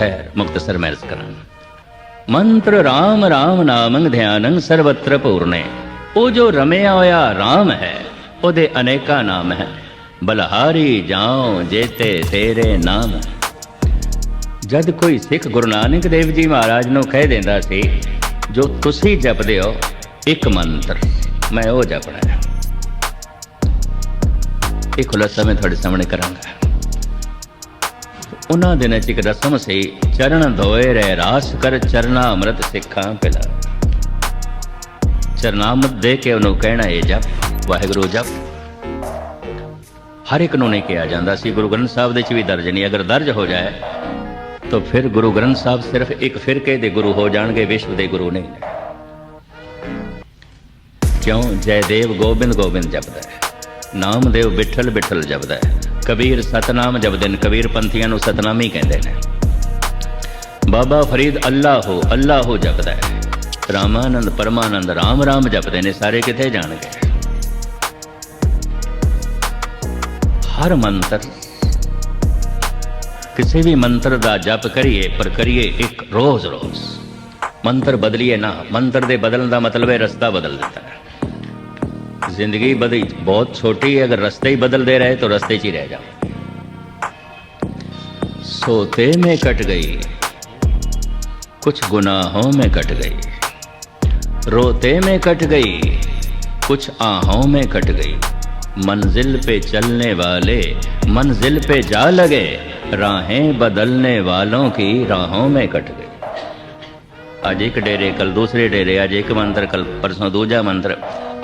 ਖੈਰ ਮੁਕਤਸਰ ਮੈਂ ਕਰਾਂ ਮੰਤਰ RAM RAM ਨਾਮੰ ਧਿਆਨੰ ਸਰਵਤਰ ਪੂਰਨੇ। ਉਹ ਜੋ ਰਮਿਆ ਹੋਇਆ RAM ਹੈ, ਉਹਦੇ ਅਨੇਕਾਂ ਨਾਮ ਹੈ। ਬਲਹਾਰੀ ਜਾਉ ਜੇਤੇ ਤੇਰੇ ਨਾਮ। ਜਦ ਕੋਈ ਸਿੱਖ ਗੁਰੂ ਨਾਨਕ ਦੇਵ ਜੀ ਮਹਾਰਾਜ ਨੂੰ ਕਹਿ ਦਿੰਦਾ ਸੀ, ਜੋ ਤੁਸੀਂ ਜਪਦੇ ਹੋ, ਇੱਕ ਮੰਤਰ, ਮੈਂ ਉਹ ਜਪਣਾ ਹੈ। ਇਹ ਖੁਲਾਸਾ ਮੈਂ ਤੁਹਾਡੇ ਸਾਹਮਣੇ ਕਰਾਂਗਾ। ਉਹਨਾਂ ਦਿਨਾਂ ਚ ਇੱਕ ਰਸਮ ਸੀ, ਚਰਨ ਧੋਏ ਰਹਿ ਰਾਸ ਕਰ ਚਰਨਾ ਅੰਮ੍ਰਿਤ ਸਿੱਖਾਂ ਪਿਲਾ। ਚਰਨਾਮਤ ਦੇ ਕੇ ਉਹਨੂੰ ਕਹਿਣਾ ਇਹ ਜਪ, ਵਾਹਿਗੁਰੂ ਜਪ। ਹਰ ਇੱਕ ਨੂੰ ਨਹੀਂ ਕਿਹਾ ਜਾਂਦਾ ਸੀ, ਗੁਰੂ ਗ੍ਰੰਥ ਸਾਹਿਬ ਦੇ ਚ ਵੀ ਦਰਜ ਨਹੀਂ, ਅਗਰ ਦਰਜ ਹੋ ਜਾਏ, ਤਾਂ ਫਿਰ ਗੁਰੂ ਗ੍ਰੰਥ ਸਾਹਿਬ ਸਿਰਫ ਇੱਕ ਫਿਰਕੇ ਦੇ ਗੁਰੂ ਹੋ ਜਾਣਗੇ, ਵਿਸ਼ਵ ਦੇ ਗੁਰੂ ਨਹੀਂ। ਨੇ ਕਿਉਂ ਜੈਦੇਵ ਗੋਬਿੰਦ ਗੋਬਿੰਦ ਜਪਦਾ ਹੈ। ਨਾਮਦੇਵ ਵਿਠਲ ਬਿਠਲ ਜਪਦਾ ਹੈ। ਕਬੀਰ ਸਤਨਾਮ ਜਪਦੇ ਨੇ ਕਬੀਰ ਪੰਥੀਆਂ ਨੂੰ ਸਤਨਾਮੀ ਕਹਿੰਦੇ ਨੇ। ਬਾਬਾ ਫਰੀਦ ਅੱਲਾ ਹੋ ਅੱਲਾ ਹੋ ਜਪਦਾ ਹੈ। ਰਾਮਾਨੰਦ, ਪਰਮਾਨੰਦ, ਰਾਮ ਰਾਮ ਜਪਦੇ ਨੇ, ਸਾਰੇ ਕਿੱਥੇ ਜਾਣਗੇ? ਹਰ ਮੰਤਰ, ਕਿਸੇ ਵੀ ਮੰਤਰ ਦਾ ਜਪ ਕਰੀਏ, ਪਰ ਕਰੀਏ ਇੱਕ ਰੋਜ਼ ਰੋਜ਼ ਮੰਤਰ ਬਦਲੀਏ ਨਾ, ਮੰਤਰ ਦੇ ਬਦਲਣ ਦਾ ਮਤਲਬ ਹੈ ਰਸਤਾ ਬਦਲ ਦਿੱਤਾ ਹੈ। ज़िंदगी बड़ी बहुत छोटी है, अगर रास्ते ही बदल दे रहे तो रास्ते ही रह जाओ। सोते में कट गई, कुछ गुनाहों में कट गई, रोते में कट गई, कुछ आहों में कट गई। मंजिल पे चलने वाले, मंजिल पे जा लगे, राहें बदलने वालों की राहों में कट गई। आज एक डेरे, कल दूसरे डेरे, आज एक मंत्र, कल परसों दूजा मंत्र।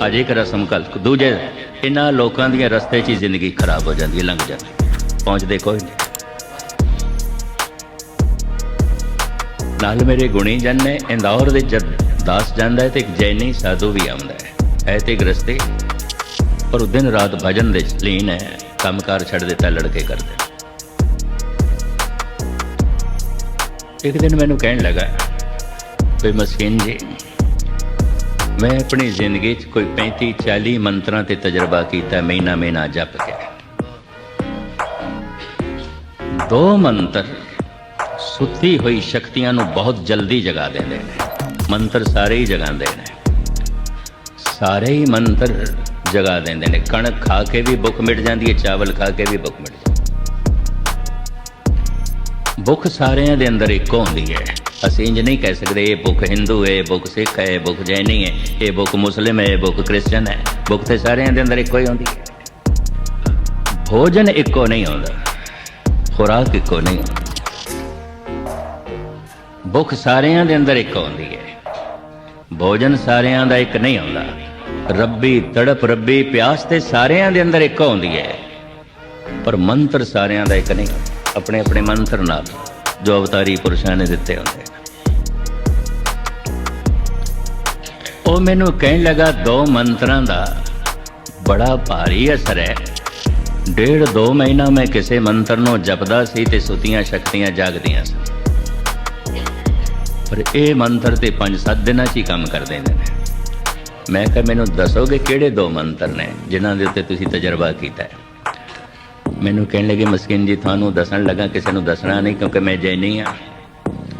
ਅਜੇ ਇੱਕ ਰਸਮ ਕੱਲ, ਦੂਜੇ ਇਹਨਾਂ ਲੋਕਾਂ ਦੀਆਂ ਰਸਤੇ 'ਚ ਹੀ ਜ਼ਿੰਦਗੀ ਖਰਾਬ ਹੋ ਜਾਂਦੀ ਹੈ, ਲੰਘ ਜਾਂਦੀ ਪਹੁੰਚਦੇ ਕੋਈ ਨਹੀਂ। ਨਾਲ ਮੇਰੇ ਗੁਣੀ ਜਨ ਨੇ ਇੰਦੌਰ ਦੇ ਜਦ ਦਾਸ ਜਾਂਦਾ ਹੈ ਤੇ ਇੱਕ ਜੈਨੀ ਸਾਧੂ ਵੀ ਆਉਂਦਾ ਹੈ। ਹੈ ਤੇ ਗ੍ਰਸਤੇ ਪਰ ਉਹ ਦਿਨ ਰਾਤ ਭਜਨ ਦੇ ਲੀਨ ਹੈ, ਕੰਮਕਾਰ ਛੱਡ ਦਿੱਤਾ ਲੜਕੇ ਕਰਦੇ ਇੱਕ ਦਿਨ ਮੈਨੂੰ ਕਹਿਣ ਲੱਗਾ ਵੀ ਮਸਕੀਨ ਜੀ ਮੈਂ ਆਪਣੀ ਜ਼ਿੰਦਗੀ 'ਚ ਕੋਈ 35 40 ਮੰਤਰਾਂ ਤੇ ਤਜਰਬਾ ਕੀਤਾ, ਮਹੀਨਾ ਮਹੀਨਾ ਜਪ ਕੇ। ਦੋ ਮੰਤਰ ਸੁੱਤੀ ਹੋਈ ਸ਼ਕਤੀਆਂ ਨੂੰ ਬਹੁਤ ਜਲਦੀ ਜਗਾ ਦਿੰਦੇ ਨੇ। ਮੰਤਰ ਸਾਰੇ ਹੀ ਜਗਾਉਂਦੇ ਨੇ। ਸਾਰੇ ਹੀ ਮੰਤਰ ਜਗਾ ਦਿੰਦੇ ਨੇ। ਕਣਕ ਖਾ ਕੇ ਵੀ ਭੁੱਖ ਮਿਟ ਜਾਂਦੀ ਹੈ, ਚਾਵਲ ਖਾ ਕੇ ਵੀ ਭੁੱਖ ਮਿਟ ਜਾਂਦੀ ਭੁੱਖ ਸਾਰਿਆਂ ਦੇ ਅੰਦਰ ਇੱਕੋ ਹੁੰਦੀ ਹੈ। ਅਸੀਂ ਇੰਜ ਨਹੀਂ ਕਹਿ ਸਕਦੇ, ਇਹ ਭੁੱਖ ਹਿੰਦੂ ਹੈ, ਇਹ ਭੁੱਖ ਸਿੱਖ ਹੈ, ਇਹ ਭੁੱਖ ਜੈਨੀ ਹੈ, ਇਹ ਭੁੱਖ ਮੁਸਲਿਮ ਹੈ, ਇਹ ਭੁੱਖ ਕ੍ਰਿਸਚਨ ਹੈ। ਭੁੱਖ ਤੇ ਸਾਰਿਆਂ ਦੇ ਅੰਦਰ ਇੱਕੋ ਹੀ ਹੁੰਦੀ ਹੈ। ਭੋਜਨ ਇੱਕੋ ਨਹੀਂ ਹੁੰਦਾ ਖੁਰਾਕ ਇੱਕੋ ਨਹੀਂ ਹੁੰਦਾ ਭੁੱਖ ਸਾਰਿਆਂ ਦੇ ਅੰਦਰ ਇੱਕ ਹੁੰਦੀ ਹੈ। ਭੋਜਨ ਸਾਰਿਆਂ ਦਾ ਇੱਕ ਨਹੀਂ ਹੁੰਦਾ ਰੱਬੀ ਤੜਪ, ਰੱਬੀ ਪਿਆਸ ਤੇ ਸਾਰਿਆਂ ਦੇ ਅੰਦਰ ਇੱਕੋ ਹੁੰਦੀ ਹੈ। ਪਰ ਮੰਤਰ ਸਾਰਿਆਂ ਦਾ ਇੱਕ ਨਹੀਂ ਹੁੰਦਾ ਆਪਣੇ ਆਪਣੇ ਮੰਤਰ ਨਾਲ। ਜੋ ਅਵਤਾਰੀ ਪੁਰਸ਼ਾਂ ਨੇ ਦਿੱਤੇ ਹੁੰਦੇ ਉਹ ਮੈਨੂੰ ਕਹਿਣ ਲੱਗਾ, ਦੋ ਮੰਤਰਾਂ ਦਾ ਬੜਾ ਭਾਰੀ ਅਸਰ ਹੈ। ਡੇਢ ਦੋ ਮਹੀਨਾ ਮੈਂ ਕਿਸੇ ਮੰਤਰ ਨੂੰ ਜਪਦਾ ਸੀ ਤੇ ਸੁਤੀਆਂ ਸ਼ਕਤੀਆਂ ਜਾਗਦੀਆਂ ਸਨ। ਪਰ ਇਹ ਮੰਤਰ ਤੇ 5-7 ਦਿਨਾਂ 'ਚ ਹੀ ਕੰਮ ਕਰ ਦਿੰਦੇ ਨੇ। ਮੈਂ ਕਿਹਾ, ਮੈਨੂੰ ਦੱਸੋਗੇ ਕਿਹੜੇ ਦੋ ਮੰਤਰ ਨੇ ਜਿਨ੍ਹਾਂ ਦੇ ਉੱਤੇ ਤੁਸੀਂ ਤਜਰਬਾ ਕੀਤਾ ਹੈ? ਮੈਨੂੰ ਕਹਿਣ ਲੱਗੇ, ਮਸਕਿਨ ਜੀ, ਤੁਹਾਨੂੰ ਦੱਸਣ ਲੱਗਾ, ਕਿਸੇ ਨੂੰ ਦੱਸਣਾ ਨਹੀਂ, ਕਿਉਂਕਿ ਮੈਂ ਜੈਨੀ ਆ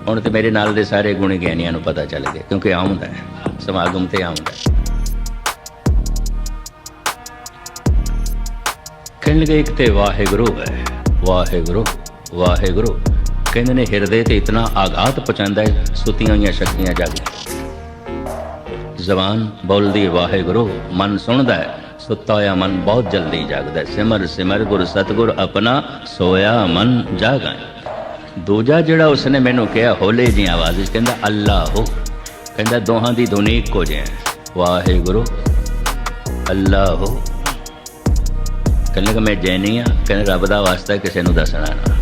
ਹੁਣ ਤੇ ਮੇਰੇ ਨਾਲ ਦੇ ਸਾਰੇ ਗੁਣੀ ਗਿਆਨੀਆਂ ਨੂੰ ਪਤਾ ਚੱਲ ਗਿਆ, ਕਿਉਂਕਿ ਆਉਂਦਾ ਸਮਾਗਮ ਤੇ ਆਉਂਦਾ ਕਹਿਣ ਲੱਗੇ, ਇੱਕ ਤੇ ਵਾਹਿਗੁਰੂ ਹੈ, ਵਾਹਿਗੁਰੂ ਵਾਹਿਗੁਰੂ। ਕਹਿੰਦੇ ਨੇ, ਹਿਰਦੇ ਤੇ ਇਤਨਾ ਆਘਾਤ ਪਹੁੰਚਾਉਂਦਾ ਹੈ, ਸੁੱਤੀਆਂ ਹੋਈਆਂ ਸ਼ਕਤੀਆਂ ਜਾਗ ਜ਼ਬਾਨ ਬੋਲਦੀ ਵਾਹਿਗੁਰੂ, ਮਨ ਸੁਣਦਾ ਹੈ। ਸੁੱਤਾ ਹੋਇਆ ਮਨ ਬਹੁਤ ਜਲਦੀ ਜਾਗਦਾ ਸਿਮਰ ਸਿਮਰ, ਗੁਰ ਸਤਗੁਰ ਆਪਣਾ ਸੋਇਆ ਮਨ ਜਾਗਾਂ। ਦੂਜਾ ਜਿਹੜਾ ਉਸਨੇ ਮੈਨੂੰ ਕਿਹਾ, ਹੋਲੇ ਜੀ ਆਵਾਜ਼ ਵਿੱਚ ਕਹਿੰਦਾ ਅੱਲਾ ਕਹਿੰਦਾ, ਦੋਹਾਂ ਦੀ ਧੁਨੀ ਇੱਕੋ ਜਿਹੀ ਹੈ। ਵਾਹਿਗੁਰੂ। ਅੱਲਾ ਹੋ ਕਹਿੰਦਾ ਕਿ ਮੈਂ ਜੈਨੀ ਆ ਕਹਿੰਦਾ, ਰੱਬ ਦਾ ਵਾਸਤਾ ਕਿਸੇ ਨੂੰ ਦੱਸਣਾ ਨਾ।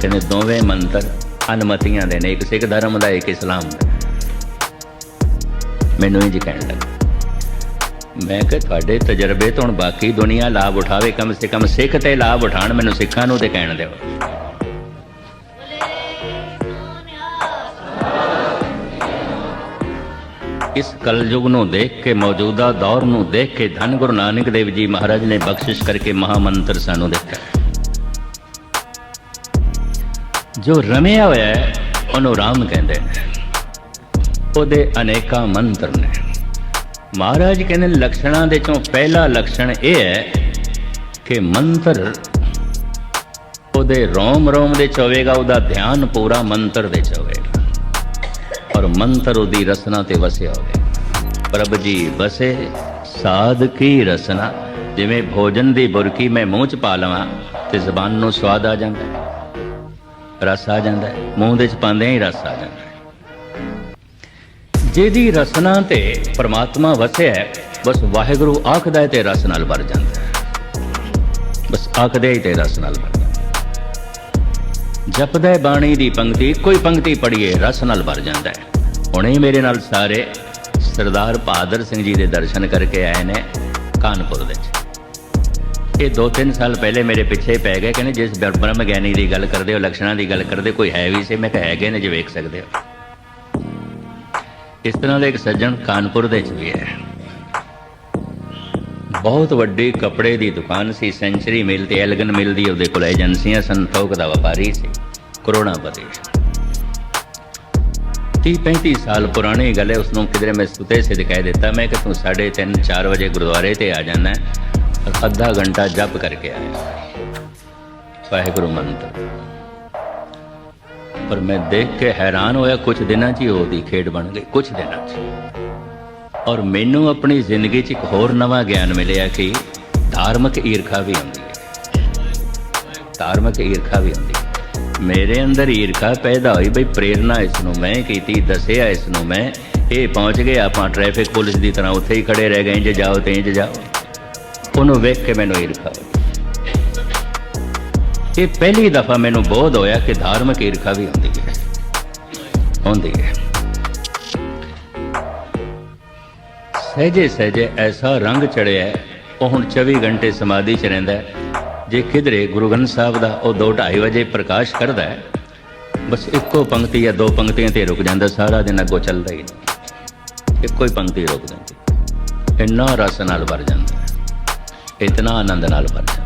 ਕਹਿੰਦੇ, ਦੋਵੇਂ ਮੰਤਰ ਅਨਮਤੀਆਂ ਦੇ ਨੇ। ਇੱਕ ਸਿੱਖ ਧਰਮ ਦਾ, ਇੱਕ ਇਸਲਾਮ ਦਾ। ਮੈਨੂੰ ਇੰਜ ਕਹਿਣ ਲੱਗਾ। ਮੈਂ ਕਿ ਤੁਹਾਡੇ ਤਜਰਬੇ ਤੋਂ ਹੁਣ ਬਾਕੀ ਦੁਨੀਆ ਲਾਭ ਉਠਾਵੇ, ਕਮ ਸੇ ਕਮ ਸਿੱਖ ਤੇ ਲਾਭ ਉਠਾਣ, ਮੈਨੂੰ ਸਿੱਖਾਂ ਨੂੰ ਤੇ ਕਹਿਣ ਦਿਓ। ਇਸ ਕਲਯੁਗ ਨੂੰ ਦੇਖ ਕੇ, ਮੌਜੂਦਾ ਦੌਰ ਨੂੰ ਦੇਖ ਕੇ ਧੰਨ ਗੁਰੂ ਨਾਨਕ ਦੇਵ ਜੀ ਮਹਾਰਾਜ ਨੇ ਬਖਸ਼ਿਸ਼ ਕਰਕੇ ਮਹਾ ਮੰਤਰ ਸਾਨੂੰ ਦਿੱਤਾ। ਜੋ ਰਮਿਆ ਹੋਇਆ ਹੈ, ਉਹਨੂੰ ਰਾਮ ਕਹਿੰਦੇ ਨੇ। ਉਹਦੇ ਅਨੇਕਾਂ ਮੰਤਰ ਨੇ। ਮਹਾਰਾਜ ਕਹਿੰਦੇ ਲਕਸ਼ਣਾਂ ਦੇ ਚੋਂ ਪਹਿਲਾ ਲਕਸ਼ਣ ਇਹ ਹੈ ਕਿ ਮੰਤਰ ਉਹਦੇ ਰੋਮ ਰੋਮ ਦੇ ਚੋਵੇਗਾ ਉਹਦਾ ਧਿਆਨ ਪੂਰਾ ਮੰਤਰ ਦੇ ਚੋਵੇਗਾ ਔਰ ਮੰਤਰ ਉਹਦੀ ਰਸਨਾ ਤੇ ਵਸੇ ਹੋਵੇ ਪ੍ਰਭ ਜੀ ਵਸੇ, ਸਾਧ ਕੀ ਰਸਨਾ? ਜਿਵੇਂ ਭੋਜਨ ਦੀ ਬੁਰਕੀ ਮੈਂ ਮੂੰਹ ਚ ਪਾ ਲਵਾਂ, ਤੇ ਜ਼ਬਾਨ ਨੂੰ ਸਵਾਦ ਆ ਜਾਂਦਾ। ਰਸ ਆ ਜਾਂਦਾ। ਮੂੰਹ ਦੇ ਚ ਪਾਉਂਦੇ ਹੀ ਰਸ ਆ ਜਾਂਦਾ। ਜਿਹਦੀ ਰਸਨਾ ਤੇ ਪਰਮਾਤਮਾ ਵਸਿਆ ਹੈ, ਬਸ ਵਾਹਿਗੁਰੂ ਆਖਦਾ ਹੈ ਤੇ ਰਸ ਨਾਲ ਭਰ ਜਾਂਦਾ ਹੈ। ਬਸ ਆਖਦਾ ਹੀ ਤੇ ਰਸ ਨਾਲ ਭਰ ਜਾਂਦਾ ਜਪਦਾ ਬਾਣੀ ਦੀ ਪੰਕਤੀ ਕੋਈ ਪੰਕਤੀ ਪੜ੍ਹੀਏ ਰਸ ਨਾਲ ਭਰ ਜਾਂਦਾ ਹੈ। ਹੁਣੇ ਮੇਰੇ ਨਾਲ ਸਾਰੇ ਸਰਦਾਰ ਬਹਾਦਰ ਸਿੰਘ ਜੀ ਦੇ ਦਰਸ਼ਨ ਕਰਕੇ ਆਏ ਨੇ ਕਾਨਪੁਰ ਦੇ ਵਿੱਚ। ਇਹ 2-3 ਸਾਲ ਪਹਿਲੇ ਮੇਰੇ ਪਿੱਛੇ ਪੈ ਗਏ ਕਹਿੰਦੇ ਜਿਸ ਬ੍ਰਹਮ ਗਿਆਨੀ ਦੀ ਗੱਲ ਕਰਦੇ ਹੋ ਲਕਸ਼ਣਾਂ ਦੀ ਗੱਲ ਕਰਦੇ ਕੋਈ ਹੈ ਵੀ ਸੀ? ਮੈਂ ਕਿਹਾ ਹੈਗੇ ਨੇ ਜੇ ਵੇਖ ਸਕਦੇ ਹੋ। ਇਸ ਤਰ੍ਹਾਂ ਦਾ ਇੱਕ ਸੱਜਣ ਕਾਨਪੁਰ ਦੇ ਵਿੱਚ ਵੀ ਹੈ। ਬਹੁਤ ਵੱਡੀ ਕੱਪੜੇ ਦੀ ਦੁਕਾਨ ਸੀ। ਸੈਂਚਰੀ ਮਿਲ ਤੇ ਐਲਗਨ ਮਿਲ ਦੀ ਉਹਦੇ ਕੋਲ ਏਜੰਸੀਆਂ ਸਨ। ਥੋਕ ਦਾ ਵਪਾਰੀ ਸੀ। ਕਰੋੜਾਪਤੀ 30 35 ਸਾਲ ਪੁਰਾਣੀ ਗੱਲ ਹੈ। ਉਸ ਨੂੰ ਕਿਧਰੇ ਮੈਂ ਸੁਤੇ ਸੇ ਦਿਖਾਈ ਦਿੱਤਾ, ਮੈਂ ਕਿ ਤੂੰ 3:30 4 ਵਜੇ ਗੁਰਦੁਆਰੇ ਤੇ ਆ ਜਾਣਾ ਅੱਧਾ ਘੰਟਾ ਜਪ ਕਰਕੇ ਆਇਆ। ਵਾਹਿਗੁਰੂ ਮੰਤਰ। ਪਰ ਮੈਂ ਦੇਖ ਕੇ ਹੈਰਾਨ ਹੋਇਆ ਕੁਝ ਦਿਨਾਂ 'ਚ ਹੀ ਉਹਦੀ ਖੇਡ ਬਣ ਗਈ ਕੁਝ ਦਿਨਾਂ 'ਚ ਔਰ ਮੈਨੂੰ ਆਪਣੀ ਜ਼ਿੰਦਗੀ 'ਚ ਇੱਕ ਹੋਰ ਨਵਾਂ ਗਿਆਨ ਮਿਲਿਆ ਕਿ ਧਾਰਮਿਕ ਈਰਖਾ ਵੀ ਹੁੰਦੀ ਹੈ। ਧਾਰਮਿਕ ਈਰਖਾ ਵੀ ਹੁੰਦੀ ਹੈ। ਮੇਰੇ ਅੰਦਰ ਈਰਖਾ ਪੈਦਾ ਹੋਈ, ਬਈ ਪ੍ਰੇਰਣਾ ਇਸ ਨੂੰ ਮੈਂ ਕੀਤੀ, ਦੱਸਿਆ ਇਸ ਨੂੰ ਮੈਂ, ਇਹ ਪਹੁੰਚ ਗਏ, ਆਪਾਂ ਟ੍ਰੈਫਿਕ ਪੁਲਿਸ ਦੀ ਤਰ੍ਹਾਂ ਉੱਥੇ ਹੀ ਖੜੇ ਰਹਿ ਗਏ, ਇੰਜ ਜਾਓ ਤੇ ਇੰਜ ਜਾਓ। ਉਹਨੂੰ ਵੇਖ ਕੇ ਮੈਨੂੰ ਈਰਖਾ ਹੋਈ। ਇਹ ਪਹਿਲੀ ਦਫਾ ਮੈਨੂੰ ਬੋਧ ਹੋਇਆ ਕਿ ਧਾਰਮਿਕ ਈਰਖਾ ਵੀ ਹੁੰਦੀ ਹੈ। ਹੁੰਦੀ ਹੈ। ਸਹਜੇ ਸਹਜੇ ਐਸਾ ਰੰਗ ਚੜਿਆ ਉਹ ਹੁਣ 24 ਘੰਟੇ ਸਮਾਧੀ ਚ ਰਹਿੰਦਾ ਜੇ ਕਿਧਰੇ ਗੁਰੂ ਗ੍ਰੰਥ ਸਾਹਿਬ ਦਾ ਉਹ 2:30 ਵਜੇ ਪ੍ਰਕਾਸ਼ ਕਰਦਾ ਹੈ, ਬਸ ਇੱਕੋ ਪੰਕਤੀ ਜਾਂ ਦੋ ਪੰਕਤੀਆਂ ਤੇ ਰੁਕ ਜਾਂਦਾ, ਸਾਰਾ ਦਿਨ ਅੱਗੋਂ ਚੱਲਦਾ ਹੀ ਨਹੀਂ। ਇੱਕੋ ਹੀ ਪੰਕਤੀ ਰੁਕ ਜਾਂਦੀ। ਇੰਨਾ ਰਸ ਨਾਲ ਭਰ ਜਾਂਦਾ ਇਤਨਾ ਆਨੰਦ ਨਾਲ ਭਰ ਜਾਂਦਾ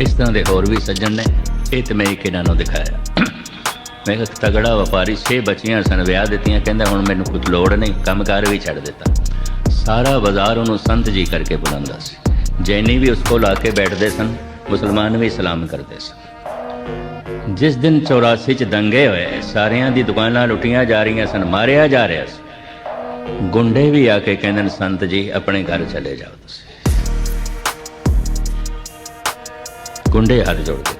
ਇਸ ਤਰ੍ਹਾਂ ਦੇ ਹੋਰ ਵੀ ਸੱਜਣ ਨੇ, ਇਹ ਤੇ ਮੈਂ ਇੱਕ ਇਹਨਾਂ ਨੂੰ ਦਿਖਾਇਆ। ਮੈਂ ਇੱਕ ਤਗੜਾ ਵਪਾਰੀ, ਛੇ ਬੱਚੀਆਂ ਸਨ, ਵਿਆਹ ਦਿੱਤੀਆਂ, ਕਹਿੰਦਾ ਹੁਣ ਮੈਨੂੰ ਕੁਝ ਲੋੜ ਨਹੀਂ, ਕੰਮਕਾਰ ਵੀ ਛੱਡ ਦਿੱਤਾ। ਸਾਰਾ ਬਾਜ਼ਾਰ ਉਹਨੂੰ ਸੰਤ ਜੀ ਕਰਕੇ ਬੁਲਾਉਂਦਾ ਸੀ। ਜੈਨੀ ਵੀ ਉਸ ਕੋਲ ਆ ਕੇ ਬੈਠਦੇ ਸਨ, ਮੁਸਲਮਾਨ ਵੀ ਸਲਾਮ ਕਰਦੇ ਸਨ। ਜਿਸ ਦਿਨ 84 ਚ ਦੰਗੇ ਹੋਏ, ਸਾਰਿਆਂ ਦੀ ਦੁਕਾਨਾਂ ਲੁੱਟੀਆਂ ਜਾ ਰਹੀਆਂ ਸਨ, ਮਾਰਿਆ ਜਾ ਰਿਹਾ ਸੀ। ਗੁੰਡੇ ਵੀ ਆ ਕੇ ਕਹਿੰਦੇ ਨੇ, ਸੰਤ ਜੀ, ਆਪਣੇ ਘਰ ਚਲੇ ਜਾਓ ਤੁਸੀਂ। ਗੁੰਡੇ ਹੱਥ ਜੋੜਦੇ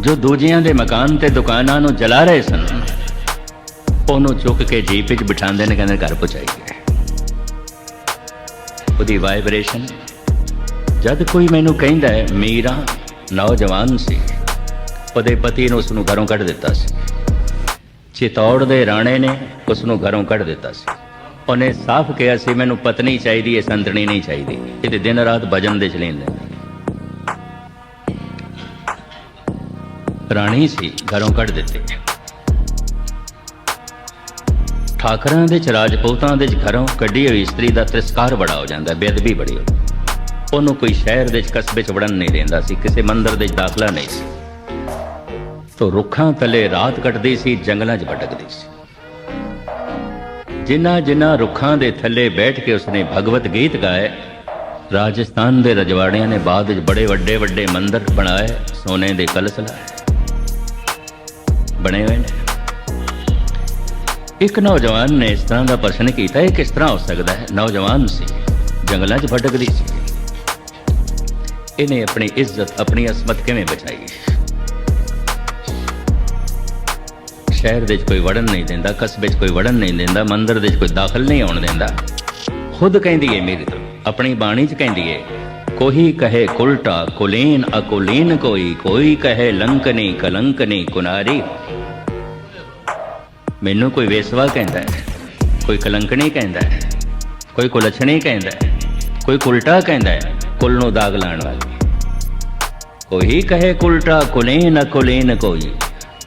ਜੋ ਦੂਜਿਆਂ ਦੇ ਮਕਾਨ ਤੇ ਦੁਕਾਨਾਂ ਨੂੰ ਜਲਾ ਰਹੇ ਸਨ, ਉਹਨੂੰ ਚੁੱਕ ਕੇ ਜੀਪ ਵਿੱਚ ਬਿਠਾਉਂਦੇ ਨੇ, ਕਹਿੰਦੇ ਘਰ ਪਹੁੰਚਾਈਏ ਉਹਦੀ ਵਾਈਬ੍ਰੇਸ਼ਨ ਜਦ ਕੋਈ ਮੈਨੂੰ ਕਹਿੰਦਾ ਹੈ, ਮੀਰਾ, ਨੌਜਵਾਨ ਸੀ। ਉਹਦੇ ਪਤੀ ਨੇ ਉਸ ਨੂੰ ਘਰੋਂ ਕੱਢ ਦਿੱਤਾ ਸੀ। ਚਿਤੌੜ ਦੇ ਰਾਣੇ ਨੇ ਉਸ ਨੂੰ ਘਰੋਂ ਕੱਢ ਦਿੱਤਾ ਸੀ। ਉਹਨੇ ਸਾਫ਼ ਕਿਹਾ ਸੀ, ਮੈਨੂੰ ਪਤਨੀ ਚਾਹੀਦੀ ਹੈ ਸੰਤਣੀ ਨਹੀਂ ਚਾਹੀਦੀ। ਇਹ ਤੇ ਦਿਨ ਰਾਤ ਭਜਨ ਦੇ ਚਲੇ ਨੇ। ਰਾਣੀ ਸੀ, ਘਰੋਂ ਕੱਢ ਦਿੱਤੀ। ਠਾਕਰਾਂ ਦੇ ਚ, ਰਾਜਪੂਤਾਂ ਦੇ ਚ ਘਰੋਂ ਕੱਢੀ ਹੋਈ ਇਸਤਰੀ ਦਾ ਤਿਰਸਕਾਰ ਬੜਾ ਹੋ ਜਾਂਦਾ, ਬੇਅਦਬੀ ਬੜੀ ਹੋ ਉਹਨੂੰ ਕੋਈ ਸ਼ਹਿਰ ਦੇ ਚ, ਕਸਬੇ ਚ ਵੜਨ ਨਹੀਂ ਦਿੰਦਾ ਸੀ, ਕਿਸੇ ਮੰਦਿਰ ਦੇ ਚ ਦਾਖਲਾ ਨਹੀਂ ਸੀ। ਤੋ ਰੁੱਖਾਂ ਤਲੇ ਰਾਤ ਕੱਟਦੀ ਸੀ, ਜੰਗਲਾਂ 'ਚ ਭਟਕਦੀ ਸੀ। ਜਿਨ੍ਹਾਂ ਜਿਨ੍ਹਾਂ ਰੁੱਖਾਂ ਦੇ ਥੱਲੇ ਬੈਠ ਕੇ ਉਸਨੇ ਭਗਵਤ ਗੀਤ ਗਾਏ, ਰਾਜਸਥਾਨ ਦੇ ਰਜਵਾੜਿਆਂ ਨੇ ਬਾਅਦ ਵਿੱਚ ਬੜੇ ਵੱਡੇ ਵੱਡੇ ਮੰਦਿਰ ਬਣਾਏ, ਸੋਨੇ ਦੇ ਕਲਸ਼ ਲਾਏ ਬਣੇ ਹੋਏ ਨੇ। ਇੱਕ ਨੌਜਵਾਨ ਨੇ ਇਸ ਤਰ੍ਹਾਂ ਦਾ ਪ੍ਰਸ਼ਨ ਕੀਤਾ, ਇਹ ਕਿਸ ਤਰ੍ਹਾਂ ਹੋ ਸਕਦਾ ਹੈ? ਨੌਜਵਾਨ ਸੀ, ਜੰਗਲਾਂ 'ਚ ਭਟਕਦੀ ਸੀ। ਇਹਨੇ ਆਪਣੀ ਇੱਜ਼ਤ, ਆਪਣੀ ਅਸਮਤ ਕਿਵੇਂ ਬਚਾਈ? ਸ਼ਹਿਰ ਦੇ ਵਿੱਚ ਕੋਈ ਵੜਨ ਨਹੀਂ ਦਿੰਦਾ, ਕਸਬੇ 'ਚ ਕੋਈ ਵੜਨ ਨਹੀਂ ਦਿੰਦਾ, ਮੰਦਿਰ ਦੇ 'ਚ ਕੋਈ ਦਾਖਲ ਨਹੀਂ ਆਉਣ ਦਿੰਦਾ। ਖੁਦ ਕਹਿੰਦੀ ਏ ਮੇਰੀ ਤੋਂ ਆਪਣੀ ਬਾਣੀ 'ਚ ਕਹਿੰਦੀ ਏ, ਕੋਈ ਕਹੇ ਕੁਲਟਾ ਕੁਲੀਨ ਅਕੁਲੀਨ ਕੋਈ ਕੋਈ ਕਹੇ ਲੰਕਨੀ ਕਲੰਕਨੀ ਕੁਨਾਰੀ। ਮੈਨੂੰ ਕੋਈ ਵੇਸਵਾ ਕਹਿੰਦਾ ਹੈ ਕੋਈ ਕਲੰਕਣੀ ਕਹਿੰਦਾ ਹੈ ਕੋਈ ਕੁਲਛਣੀ ਕਹਿੰਦਾ ਹੈ ਕੋਈ ਕੁਲਟਾ ਕਹਿੰਦਾ ਹੈ ਕੁਲ ਨੂੰ ਦਾਗ ਲਾਣ ਵਾਲੀ। ਕੋਈ ਕਹੇ ਕੁਲਟਾ ਕੁਲੇਨ ਅਕੁਲੇਨ ਕੋਈ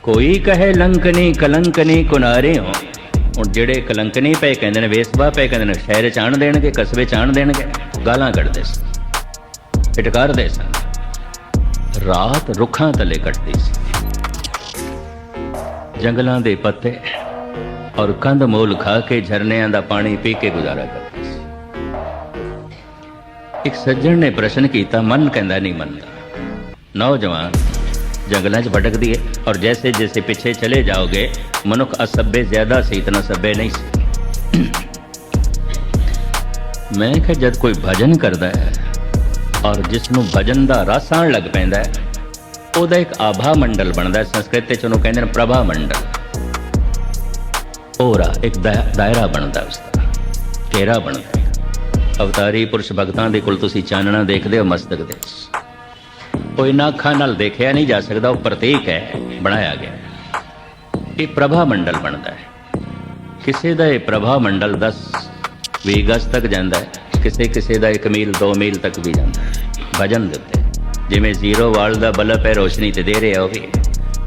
ਕੋਈ ਕਹੇ ਲੰਕਨੀ ਕਲੰਕਨੀ ਕੁਨਾਰੇ ਹੋ ਹੁਣ ਜਿਹੜੇ ਕਲੰਕਨੀ ਪਏ, ਕਹਿੰਦੇ ਨੇ ਵੇਸਵਾ ਪਏ, ਕਹਿੰਦੇ ਨੇ ਸ਼ਹਿਰ ਚ ਦੇਣਗੇ, ਕਸਬੇ ਚ ਦੇਣਗੇ, ਗਾਲਾਂ ਕੱਢਦੇ ਸਨ ਫਟਕਾਰਦੇ ਸਨ ਰਾਤ ਰੁੱਖਾਂ ਥੱਲੇ ਕੱਟਦੀ ਸੀ। ਜੰਗਲਾਂ ਦੇ ਪੱਤੇ ਔਰ ਕੰਦ ਮੋਲ ਖਾ ਕੇ ਝਰਨਿਆਂ ਦਾ ਪਾਣੀ ਪੀ ਕੇ ਗੁਜ਼ਾਰਾ ਕਰਦੀ ਸੀ। ਇੱਕ ਸੱਜਣ ਨੇ ਪ੍ਰਸ਼ਨ ਕੀਤਾ, ਮਨ ਕਹਿੰਦਾ ਨਹੀਂ ਮੰਨਦਾ। ਨੌਜਵਾਨ ਜੰਗਲਾਂ 'ਚ ਭਟਕਦੀ ਹੈ ਔਰ ਜੈਸੇ ਜੈਸੇ ਪਿੱਛੇ ਚਲੇ ਜਾਓਗੇ, ਮਨੁੱਖ ਅਸਭ्य ਜ਼ਿਆਦਾ ਸੀ, ਇਤਨਾ ਸਭ्य ਨਹੀਂ ਸੀ। ਮੈਂ ਕਿਹਾ, ਜਦ ਕੋਈ ਭਜਨ ਕਰਦਾ ਹੈ ਔਰ ਜਿਸ ਨੂੰ ਭਜਨ ਦਾ ਰਸ ਆਉਣ ਲੱਗ ਪੈਂਦਾ ਹੈ, ਉਹਦਾ ਇੱਕ ਆਭਾ ਮੰਡਲ ਬਣਦਾ ਹੈ। ਸੰਸਕ੍ਰਿਤ ਵਿੱਚ ਉਹਨੂੰ ਕਹਿੰਦੇ ਨੇ ਪ੍ਰਭਾ ਮੰਡਲ। ਔਰਾ ਇੱਕ ਦਾ- ਦਾਇਰਾ ਬਣਦਾ ਉਸ ਦਾ ਘੇਰਾ ਬਣਦਾ ਅਵਤਾਰੀ ਪੁਰਸ਼ ਭਗਤਾਂ ਦੇ ਕੋਲ ਤੁਸੀਂ ਚਾਨਣਾ ਦੇਖਦੇ ਹੋ, ਮਸਤਕ ਦੇ ਉਹ ਇਹਨਾਂ ਅੱਖਾਂ ਨਾਲ ਦੇਖਿਆ ਨਹੀਂ ਜਾ ਸਕਦਾ, ਉਹ ਪ੍ਰਤੀਕ ਹੈ, ਬਣਾਇਆ ਗਿਆ। ਇਹ ਪ੍ਰਭਾ ਮੰਡਲ ਬਣਦਾ ਹੈ। ਕਿਸੇ ਦਾ ਇਹ ਪ੍ਰਭਾ ਮੰਡਲ 10 ਵੀਹ ਗਜ਼ ਤੱਕ ਜਾਂਦਾ ਹੈ। ਕਿਸੇ ਕਿਸੇ ਦਾ 1 ਮੀਲ 2 ਮੀਲ ਤੱਕ ਵੀ ਜਾਂਦਾ ਹੈ। ਭਜਨ ਦੇ ਉੱਤੇ। ਜਿਵੇਂ ਜ਼ੀਰੋ ਵਾਲ ਦਾ ਬਲਬ ਹੈ, ਰੋਸ਼ਨੀ ਤੇ ਦੇ ਰਿਹਾ ਉਹ ਵੀ।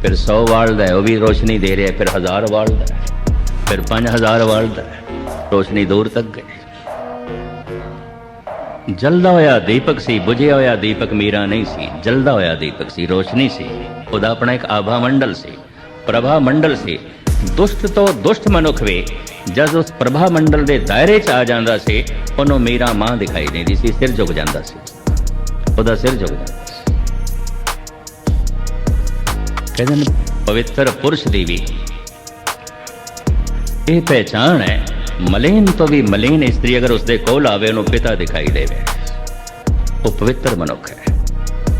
ਫਿਰ 100 ਵਾਲ ਦਾ ਉਹ ਵੀ ਰੋਸ਼ਨੀ ਦੇ ਰਿਹਾ, ਫਿਰ 1000 ਵਾਲ ਦਾ ਹੈ। ਫਿਰ 5000 ਵਾਲ ਦਾ ਰੋਸ਼ਨੀ ਦੂਰ ਤੱਕ ਗਈ। ਜਲਦਾ ਹੋਇਆ ਦੀਪਕ ਸੀ, ਬੁਝਿਆ ਹੋਇਆ ਦੀਪਕ ਮੀਰਾ ਨਹੀਂ ਸੀ, ਜਲਦਾ ਹੋਇਆ ਦੀਪਕ ਸੀ, ਰੋਸ਼ਨੀ ਸੀ। ਉਹਦਾ ਆਪਣਾ ਇੱਕ ਆਭਾ ਮੰਡਲ ਸੀ, ਪ੍ਰਭਾ ਮੰਡਲ ਸੀ। ਦੁਸ਼ਟ ਤੋਂ ਦੁਸ਼ਟ ਮਨੁੱਖ ਵੀ, ਜਦ ਉਸ ਪ੍ਰਭਾ ਮੰਡਲ ਦੇ ਦਾਇਰੇ 'ਚ ਆ ਜਾਂਦਾ ਸੀ, ਉਹਨੂੰ ਮੀਰਾ ਮਾਂ ਦਿਖਾਈ ਦਿੰਦੀ ਸੀ, ਸਿਰ ਝੁਕ ਜਾਂਦਾ ਸੀ। ਉਹਦਾ ਸਿਰ ਝੁਕ ਜਾਂਦਾ ਸੀ। ਕਹਿੰਦੇ ਪਵਿੱਤਰ ਪੁਰਸ਼ ਦੀ ਵੀ। ਇਹ ਪਹਿਚਾਣ ਹੈ ਮਲੇਨ ਤੋਂ ਵੀ ਮਲੇਨ ਇਸਤਰੀ ਅਗਰ ਉਸਦੇ ਕੋਲ ਆਵੇ ਉਹਨੂੰ ਪਿਤਾ ਦਿਖਾਈ ਦੇਵੇ ਉਹ ਪਵਿੱਤਰ ਮਨੁੱਖ ਹੈ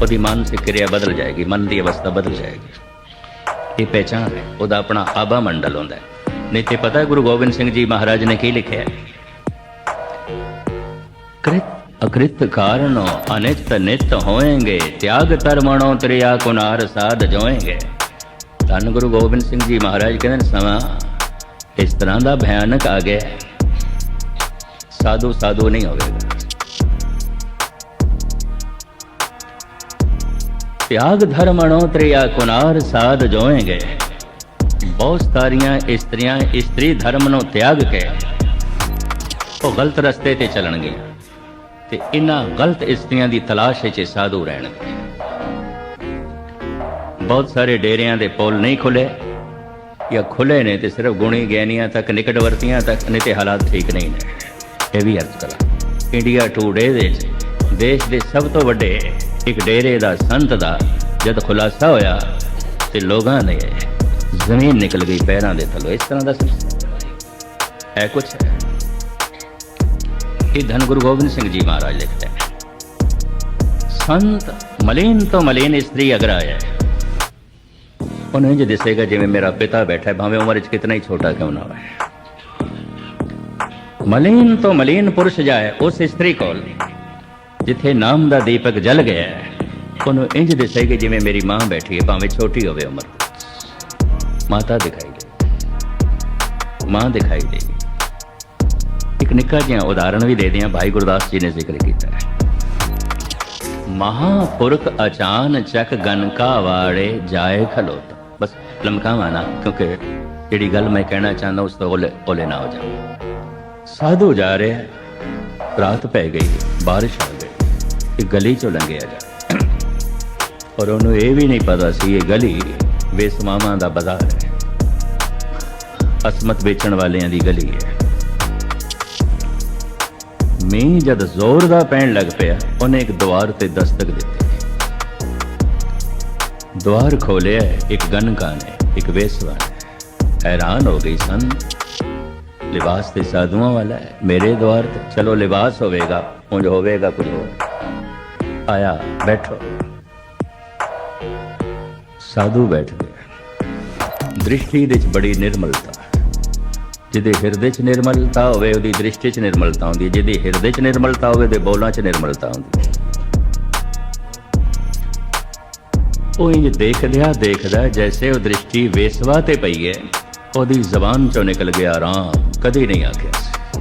ਉਹਦੀ ਮਾਨਸਿਕ ਕਿਰਿਆ ਬਦਲ ਜਾਏਗੀ ਮਨ ਦੀ ਅਵਸਥਾ ਬਦਲ ਜਾਏਗੀ ਇਹ ਪਹਿਚਾਨ ਹੈ ਉਹਦਾ ਆਪਣਾ ਆਬਾ ਮੰਡਲ ਹੁੰਦਾ ਨਹੀਂ ਤੇ ਪਤਾ ਗੁਰੂ ਗੋਬਿੰਦ ਸਿੰਘ ਜੀ ਮਹਾਰਾਜ ਨੇ ਕੀ ਲਿਖਿਆ ਕ੍ਰਿਤ ਅਕ੍ਰਿਤ ਕਾਰਨੋ ਅਨਿਤ ਨਿਤ ਹੋਏਗੇ ਤਿਆਗ ਤਰਮਣੋ ਤ੍ਰਿਆ ਕੁਨਾਰ ਸਾਧ ਜੋਏਗੇ ਧੰਨ ਗੁਰੂ ਗੋਬਿੰਦ ਸਿੰਘ ਜੀ ਮਹਾਰਾਜ ਕਹਿੰਦੇ ਸਮਾਂ ਇਸ ਤਰ੍ਹਾਂ ਦਾ ਭਿਆਨਕ ਆ ਗਿਆ ਸਾਧੂ ਸਾਧੂ ਨਹੀਂ ਹੋਵੇਗਾ। ਤਿਆਗ ਧਰਮਣੋ ਤ੍ਰਿਆ ਕੁਨਾਰ ਸਾਧ ਜੋਏਂਗੇ ਬਹੁਤ ਸਾਰੀਆਂ ਇਸਤਰੀਆਂ ਇਸਤਰੀ ਧਰਮ ਨੂੰ ਤਿਆਗ ਕੇ ਉਹ ਗਲਤ ਰਸਤੇ ਤੇ ਚੱਲਣਗੇ ਤੇ ਇਹਨਾਂ ਗਲਤ ਇਸਤਰੀਆਂ ਦੀ ਤਲਾਸ਼ ਵਿੱਚ ਸਾਧੂ ਰਹਿਣਗੇ। ਬਹੁਤ ਸਾਰੇ ਡੇਰਿਆਂ ਦੇ ਪੁੱਲ ਨਹੀਂ ਖੁੱਲੇ ਜਾਂ ਖੁੱਲੇ ਨੇ ਤੇ ਸਿਰਫ ਗੁਣੀ ਗਿਆਨੀਆਂ ਤੱਕ ਨਿਕਟਵਰਤੀਆਂ ਤੱਕ ਨੇ ਤੇ ਹਾਲਾਤ ਠੀਕ ਨਹੀਂ ਨੇ। ਇਹ ਵੀ ਅਰਜ਼ ਕਰਾਂ। ਇੰਡੀਆ ਟੂਡੇ ਦੇ ਦੇਸ਼ ਦੇ ਸਭ ਤੋਂ ਵੱਡੇ ਇੱਕ ਡੇਰੇ ਦਾ ਸੰਤ ਦਾ ਜਦ ਖੁਲਾਸਾ ਹੋਇਆ ਤੇ ਲੋਕਾਂ ਨੇ ਜ਼ਮੀਨ ਨਿਕਲ ਗਈ ਪੈਰਾਂ ਦੇ ਥੱਲੋਂ। ਇਸ ਤਰ੍ਹਾਂ ਦਾ ਸਿਲਸਿਲਾ ਹੈ। ਕੁਛ ਹੈ। ਇਹ ਧੰਨ ਗੁਰੂ ਗੋਬਿੰਦ ਸਿੰਘ ਜੀ ਮਹਾਰਾਜ ਲਿਖਦੇ ਨੇ। ਸੰਤ ਮਲੀਨ ਤੋਂ ਮਲੀਨ ਇਸਤਰੀ ਅਗਰ ਆਇਆ ਹੈ, ਉਹਨੂੰ ਇੰਜ ਦਿਸੇਗਾ ਜਿਵੇਂ ਮੇਰਾ ਪਿਤਾ ਬੈਠਾ ਹੈ ਭਾਵੇਂ ਉਮਰ ਵਿੱਚ ਕਿਤਨਾ ਹੀ ਛੋਟਾ ਕਿਉਂ ਨਾ ਹੋਵੇ। ਮਲੀਨ ਤੋਂ ਮਲੀਨ ਪੁਰਸ਼ ਜਾਏ ਉਸ ਇਸਤਰੀ ਕੋਲ ਜਿੱਥੇ ਨਾਮ ਦਾ ਦੀਪਕ ਜਲ ਗਿਆ ਹੈ, ਉਹਨੂੰ ਇੰਜ ਦਿਸੇਗਾ ਜਿਵੇਂ ਮੇਰੀ ਮਾਂ ਬੈਠੀ ਹੈ ਭਾਵੇਂ ਛੋਟੀ ਹੋਵੇ ਉਮਰ ਮਾਤਾ ਦਿਖਾਈ ਦੇ। ਮਾਂ ਦਿਖਾਈ ਦੇ। ਇੱਕ ਨਿੱਕਾ ਜਿਹਾ ਉਦਾਹਰਣ ਵੀ ਦੇ ਦਿਆਂ ਭਾਈ ਗੁਰਦਾਸ ਜੀ ਨੇ ਜ਼ਿਕਰ ਕੀਤਾ ਹੈ। ਮਹਾਪੁਰਖ ਅਚਾਨ ਚੱਕ ਗਨਕਾ ਵਾੜੇ ਜਾਏ ਖਲੋਤਾ। ਲਮਕਾਵਾਂ ਨਾ, ਕਿਉਂਕਿ ਜਿਹੜੀ ਗੱਲ ਮੈਂ ਕਹਿਣਾ ਚਾਹੁੰਦਾ, ਉਸ ਤੋਂ ਓਲੇ ਓਲੇ ਨਾ ਹੋ ਜਾ। ਸਾਧੂ ਜਾ ਰਿਹਾ ਰਾਤ ਪੈ ਗਈ, ਬਾਰਿਸ਼ ਆ ਗਈ ਇੱਕ ਗਲੀ ਚੋਂ ਲੰਘਿਆ ਜਾ। ਔਰ ਉਹਨੂੰ ਇਹ ਵੀ ਨਹੀਂ ਪਤਾ ਸੀ, ਇਹ ਗਲੀ ਵੇਸਮਾਵਾਂ ਦਾ ਬਾਜ਼ਾਰ ਹੈ। ਅਸਮਤ ਵੇਚਣ ਵਾਲਿਆਂ ਦੀ ਗਲੀ ਹੈ। ਮੀਂਹ ਜਦ ਜ਼ੋਰ ਦਾ ਪੈਣ ਲੱਗ ਪਿਆ, ਉਹਨੇ ਇੱਕ ਦੁਆਰ ਤੇ ਦਸਤਕ ਦਿੱਤੀ। ਦੁਆਰ ਖੋਲਿਆ ਇੱਕ ਗਨਕਾ ਨੇ ਇੱਕ ਵੇਸਵਾ ਨੇ ਹੈਰਾਨ ਹੋ ਗਈ ਸਨ, ਲਿਬਾਸ ਤੇ ਸਾਧੂਆਂ ਵਾਲਾ ਹੈ, ਮੇਰੇ ਦੁਆਰ ਤੇ। ਚਲੋ ਲਿਬਾਸ ਹੋਵੇਗਾ, ਉਂਝ ਹੋਵੇਗਾ ਕੁਝ ਹੋਰ। ਆਇਆ, ਬੈਠੋ। ਸਾਧੂ ਬੈਠ ਗਿਆ ਦ੍ਰਿਸ਼ਟੀ ਵਿੱਚ ਬੜੀ ਨਿਰਮਲਤਾ। ਜਿਹਦੇ ਹਿਰਦੇ 'ਚ ਨਿਰਮਲਤਾ ਹੋਵੇ, ਉਹਦੀ ਦ੍ਰਿਸ਼ਟੀ 'ਚ ਨਿਰਮਲਤਾ ਹੁੰਦੀ ਹੈ। ਜਿਹਦੇ ਹਿਰਦੇ 'ਚ ਨਿਰਮਲਤਾ ਹੋਵੇ, ਉਹਦੇ ਬੋਲਾਂ 'ਚ ਨਿਰਮਲਤਾ ਹੁੰਦੀ ਉਹ ਇੰਜ ਦੇਖਦਿਆ ਦੇਖਦਾ ਜੈਸੇ ਉਹ ਦ੍ਰਿਸ਼ਟੀ ਵੇਸਵਾ ਤੇ ਪਈ ਹੈ, ਉਹਦੀ ਜ਼ਬਾਨ 'ਚੋਂ ਨਿਕਲ ਗਿਆ ਰਾਮ, ਕਦੀ ਨਹੀਂ ਆਖਿਆ ਸੀ।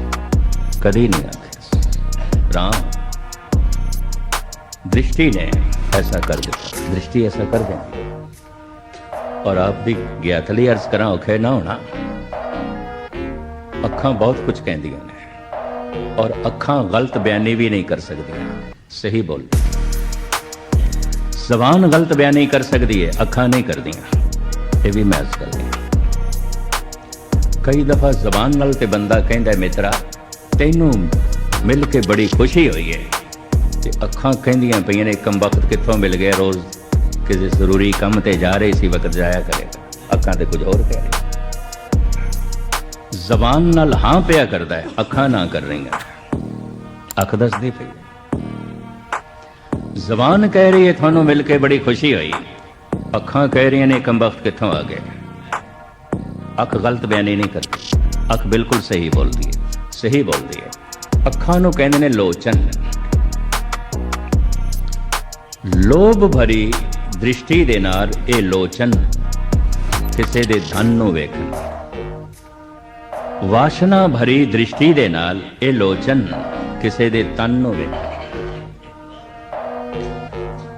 ਕਦੀ ਨਹੀਂ ਆਖਿਆ ਸੀ। ਰਾਮ, ਦ੍ਰਿਸ਼ਟੀ ਨੇ ਐਸਾ ਕਰ ਦਿੱਤਾ। ਦ੍ਰਿਸ਼ਟੀ ਐਸਾ ਕਰ ਦਿੰਦੀ ਔਰ ਆਪ ਦੀ ਗਿਆਥਲੀ ਅਰਜ਼ ਕਰਾਂ, ਔਖੇ ਨਾ ਹੋਣਾ। ਅੱਖਾਂ ਬਹੁਤ ਕੁਝ ਕਹਿੰਦੀਆਂ ਨੇ। ਔਰ ਅੱਖਾਂ ਗਲਤ ਬਿਆਨੀ ਵੀ ਨਹੀਂ ਕਰ ਸਕਦੀਆਂ। ਸਹੀ ਬੋਲ ਜ਼ਬਾਨ ਗਲਤ ਬਿਆਨੀ ਕਰ ਸਕਦੀ ਹੈ ਅੱਖਾਂ ਨਹੀਂ ਕਰਦੀਆਂ। ਇਹ ਵੀ ਮੈਂ ਅਸ ਕਰਦੀ ਕਈ ਦਫਾ ਜ਼ਬਾਨ ਨਾਲ ਤੇ ਬੰਦਾ ਕਹਿੰਦਾ ਹੈ, ਮਿੱਤਰਾ ਤੈਨੂੰ ਮਿਲ ਕੇ ਬੜੀ ਖੁਸ਼ੀ ਹੋਈ ਹੈ ਤੇ ਅੱਖਾਂ ਕਹਿੰਦੀਆਂ ਪਈਆਂ ਨੇ ਕਮ ਵਕਤ ਕਿੱਥੋਂ ਮਿਲ ਗਿਆ ਰੋਜ਼? ਕਿਸੇ ਜ਼ਰੂਰੀ ਕੰਮ ਤੇ ਜਾ ਰਹੇ ਸੀ ਵਕਤ ਜਾਇਆ ਕਰੇਗਾ ਅੱਖਾਂ ਤੇ ਕੁਝ ਹੋਰ ਕਹਿ ਰਹੀ। ਜ਼ਬਾਨ ਨਾਲ ਹਾਂ ਪਿਆ ਕਰਦਾ ਹੈ ਅੱਖਾਂ ਨਾ ਕਰ ਰਹੀਆਂ। ਅੱਖ ਦੱਸਦੀ ਪਈ ਜ਼ਬਾਨ ਕਹਿ ਰਹੀ ਹੈ, ਤੁਹਾਨੂੰ ਮਿਲ ਕੇ ਬੜੀ ਖੁਸ਼ੀ ਹੋਈ। ਅੱਖਾਂ ਕਹਿ ਰਹੀਆਂ ਨੇ ਕਮ ਕਿੱਥੋਂ ਆ ਗਏ? ਅੱਖ ਗਲਤ ਬਿਆਨੀ ਨਹੀਂ ਕਰਦੀ। ਅੱਖ ਬਿਲਕੁਲ ਸਹੀ ਬੋਲਦੀ ਹੈ, ਸਹੀ ਬੋਲਦੀ ਹੈ। ਅੱਖਾਂ ਨੂੰ ਕਹਿੰਦੇ ਨੇ ਲੋਚਨ। ਲੋਭ ਭਰੀ ਦ੍ਰਿਸ਼ਟੀ ਦੇ ਨਾਲ ਇਹ ਲੋਚਨ ਕਿਸੇ ਦੇ ਧਨ ਨੂੰ ਵੇਖਣ। ਵਾਸ਼ਨਾ ਭਰੀ ਦ੍ਰਿਸ਼ਟੀ ਦੇ ਨਾਲ ਇਹ ਲੋਚਨ ਕਿਸੇ ਦੇ ਤਨ ਨੂੰ ਵੇਖਣ।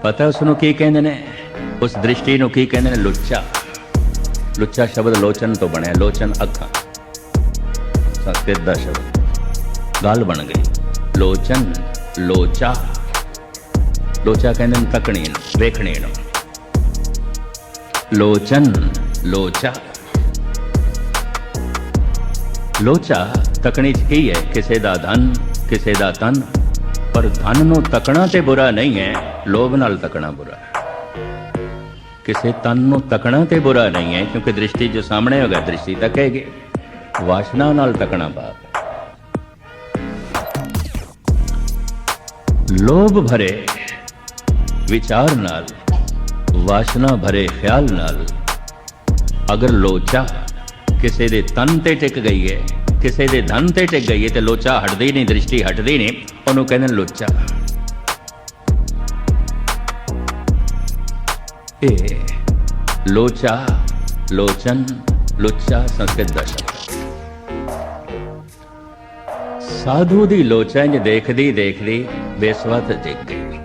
ਪਤਾ ਉਸ ਨੂੰ ਕੀ ਕਹਿੰਦੇ ਨੇ? ਉਸ ਦ੍ਰਿਸ਼ਟੀ ਨੂੰ ਕੀ ਕਹਿੰਦੇ ਨੇ? ਲੁੱਚਾ। ਲੁੱਚਾ ਸ਼ਬਦ ਲੋਚਨ ਤੋਂ ਬਣਿਆ, ਲੋਚਨ ਅੱਖਾਂ। ਸੰਸਕ੍ਰਿਤ ਦਾ ਸ਼ਬਦ। ਗੱਲ ਬਣ ਗਈ। ਲੋਚਨ, ਲੋਚਾ। ਲੋਚਾ ਕਹਿੰਦੇ ਨੇ ਤਕਣੀ ਨੂੰ, ਵੇਖਣੀ ਨੂੰ। ਲੋਚਨ, ਲੋਚਾ। ਲੋਚਾ ਤਕਣੀ ਚ ਕੀ ਹੈ? ਕਿਸੇ ਦਾ ਧਨ, ਕਿਸੇ ਦਾ ਤਨ ਪਰ ਧਨ ਨੂੰ ਤਕਣਾ ਤੇ ਬੁਰਾ ਨਹੀਂ ਹੈ। ਲੋਭ ਨਾਲ ਤਕਣਾ ਬੁਰਾ। ਹੈ ਕਿਸੇ ਤਨ ਨੂੰ ਤਕਣਾ ਤੇ ਬੁਰਾ ਨਹੀਂ ਹੈ, ਕਿਉਂਕਿ ਦ੍ਰਿਸ਼ਟੀ ਜੋ ਸਾਹਮਣੇ ਹੋਗਾ, ਦ੍ਰਿਸ਼ਟੀ ਤੱਕੇਗੀ ਵਾਸ਼ਨਾ ਨਾਲ ਤਕਣਾ ਬਾਪ ਲੋਭ ਭਰੇ, ਵਿਚਾਰ ਨਾਲ, ਵਾਸ਼ਨਾ ਭਰੇ ਖਿਆਲ ਨਾਲ, ਅਗਰ ਲੋਚਾ ਕਿਸੇ ਦੇ ਤਨ ਤੇ ਟਿਕ ਗਈ ਹੈ, ਕਿਸੇ ਦੇ ਧਨ ਤੇ ਟਿਕ ਗਈ ਹੈ, ਤੇ ਲੋਚਾ ਹਟਦੀ ਨਹੀਂ, ਦ੍ਰਿਸ਼ਟੀ ਹਟਦੀ ਨਹੀਂ, ਉਹਨੂੰ ਕਹਿੰਦੇ ਲੋਚਾ। ਇਹ ਲੋਚਾ ਲੋਚਨ ਲੋਚਾ ਸੰਸਕ੍ਰਿਤ ਦਾ ਸ਼ਬਦ ਸਾਧੂ ਦੀ ਲੋਚਾ ਇੰਜ ਦੇਖਦੀ ਦੇਖਦੀ ਬੇਸਵਤ ਜਿੱਗ ਗਈ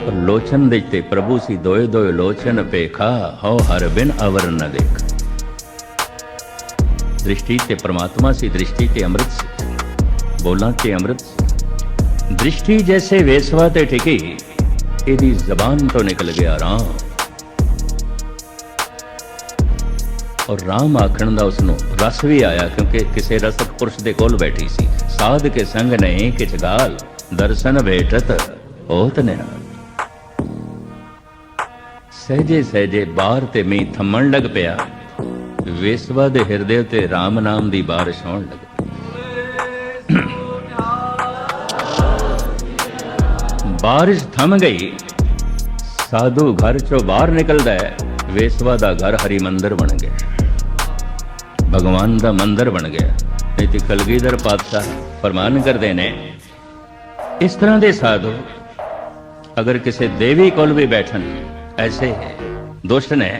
ਪਰ ਲੋਚਨ ਦੇ ਤੇ ਪ੍ਰਭੂ ਸੀ ਦੋਏ ਦੋਏ ਲੋਚਨ ਪੇਖਾ ਹਉ ਹਰ ਬਿਨ ਅਵਰ ਨ ਦੇਖ ਦ੍ਰਿਸ਼ਟੀ ਤੇ ਪ੍ਰਮਾਤਮਾ ਸੀ ਦ੍ਰਿਸ਼ਟੀ ਤੇ ਅੰਮ੍ਰਿਤ ਸੀ ਬੋਲਾਂ ਤੇ ਅੰਮ੍ਰਿਤ ਸੀ ਦ੍ਰਿਸ਼ਟੀ ਜੈਸੇ ਵੇਸਵਾ ਤੇ ਟਿਕੀ ਇਹਦੀ ਜ਼ਬਾਨ ਤੋਂ ਨਿਕਲ ਗਿਆ ਰਾਮ। ਔਰ ਰਾਮ ਆਖਣ ਦਾ ਉਸ ਨੂੰ ਰਸ ਵੀ ਆਇਆ ਕਿਉਂਕਿ ਕਿਸੇ ਰਸਕ ਪੁਰਸ਼ ਦੇ ਕੋਲ ਬੈਠੀ ਸੀ। ਸਾਧ ਕੇ ਸੰਗ ਨਹੀਂ ਕਿਛ ਗਾਲ, ਦਰਸ਼ਨ ਭੇਟਤ ਹੋਤ ਨਿਹਾਲ। ਸਹਜੇ ਸਹਜੇ ਬਾਹਰ ਤੇ ਮੀ ਥੰਮਣ ਲੱਗ ਪਿਆ। ਵੇਸਵਾ ਦੇ ਹਿਰਦੇ ਉਤੇ RAM ਨਾਮ ਦੀ ਬਾਰਿਸ਼ ਹੋਣ ਲੱਗ ਬਾਰਿਸ਼ ਥਮ ਗਈ ਸਾਧੂ ਘਰ ਚੋਂ ਬਾਹਰ ਨਿਕਲਦਾ ਹੈ ਵੇਸਵਾ ਦਾ ਘਰ ਹਰੀ ਮੰਦਰ ਬਣ ਗਿਆ ਭਗਵਾਨ ਦਾ ਮੰਦਰ ਬਣ ਗਿਆ ਨਹੀਂ ਤੇ ਕਲਗੀਧਰ ਪਾਤਸ਼ਾਹ ਫਰਮਾਨ ਕਰਦੇ ਨੇ ਇਸ ਤਰ੍ਹਾਂ ਦੇ ਸਾਧੂ ਅਗਰ ਕਿਸੇ ਦੇਵੀ ਕੋਲ ਵੀ ਬੈਠਣ ਐਸੇ ਦੁਸ਼ਟ ਨੇ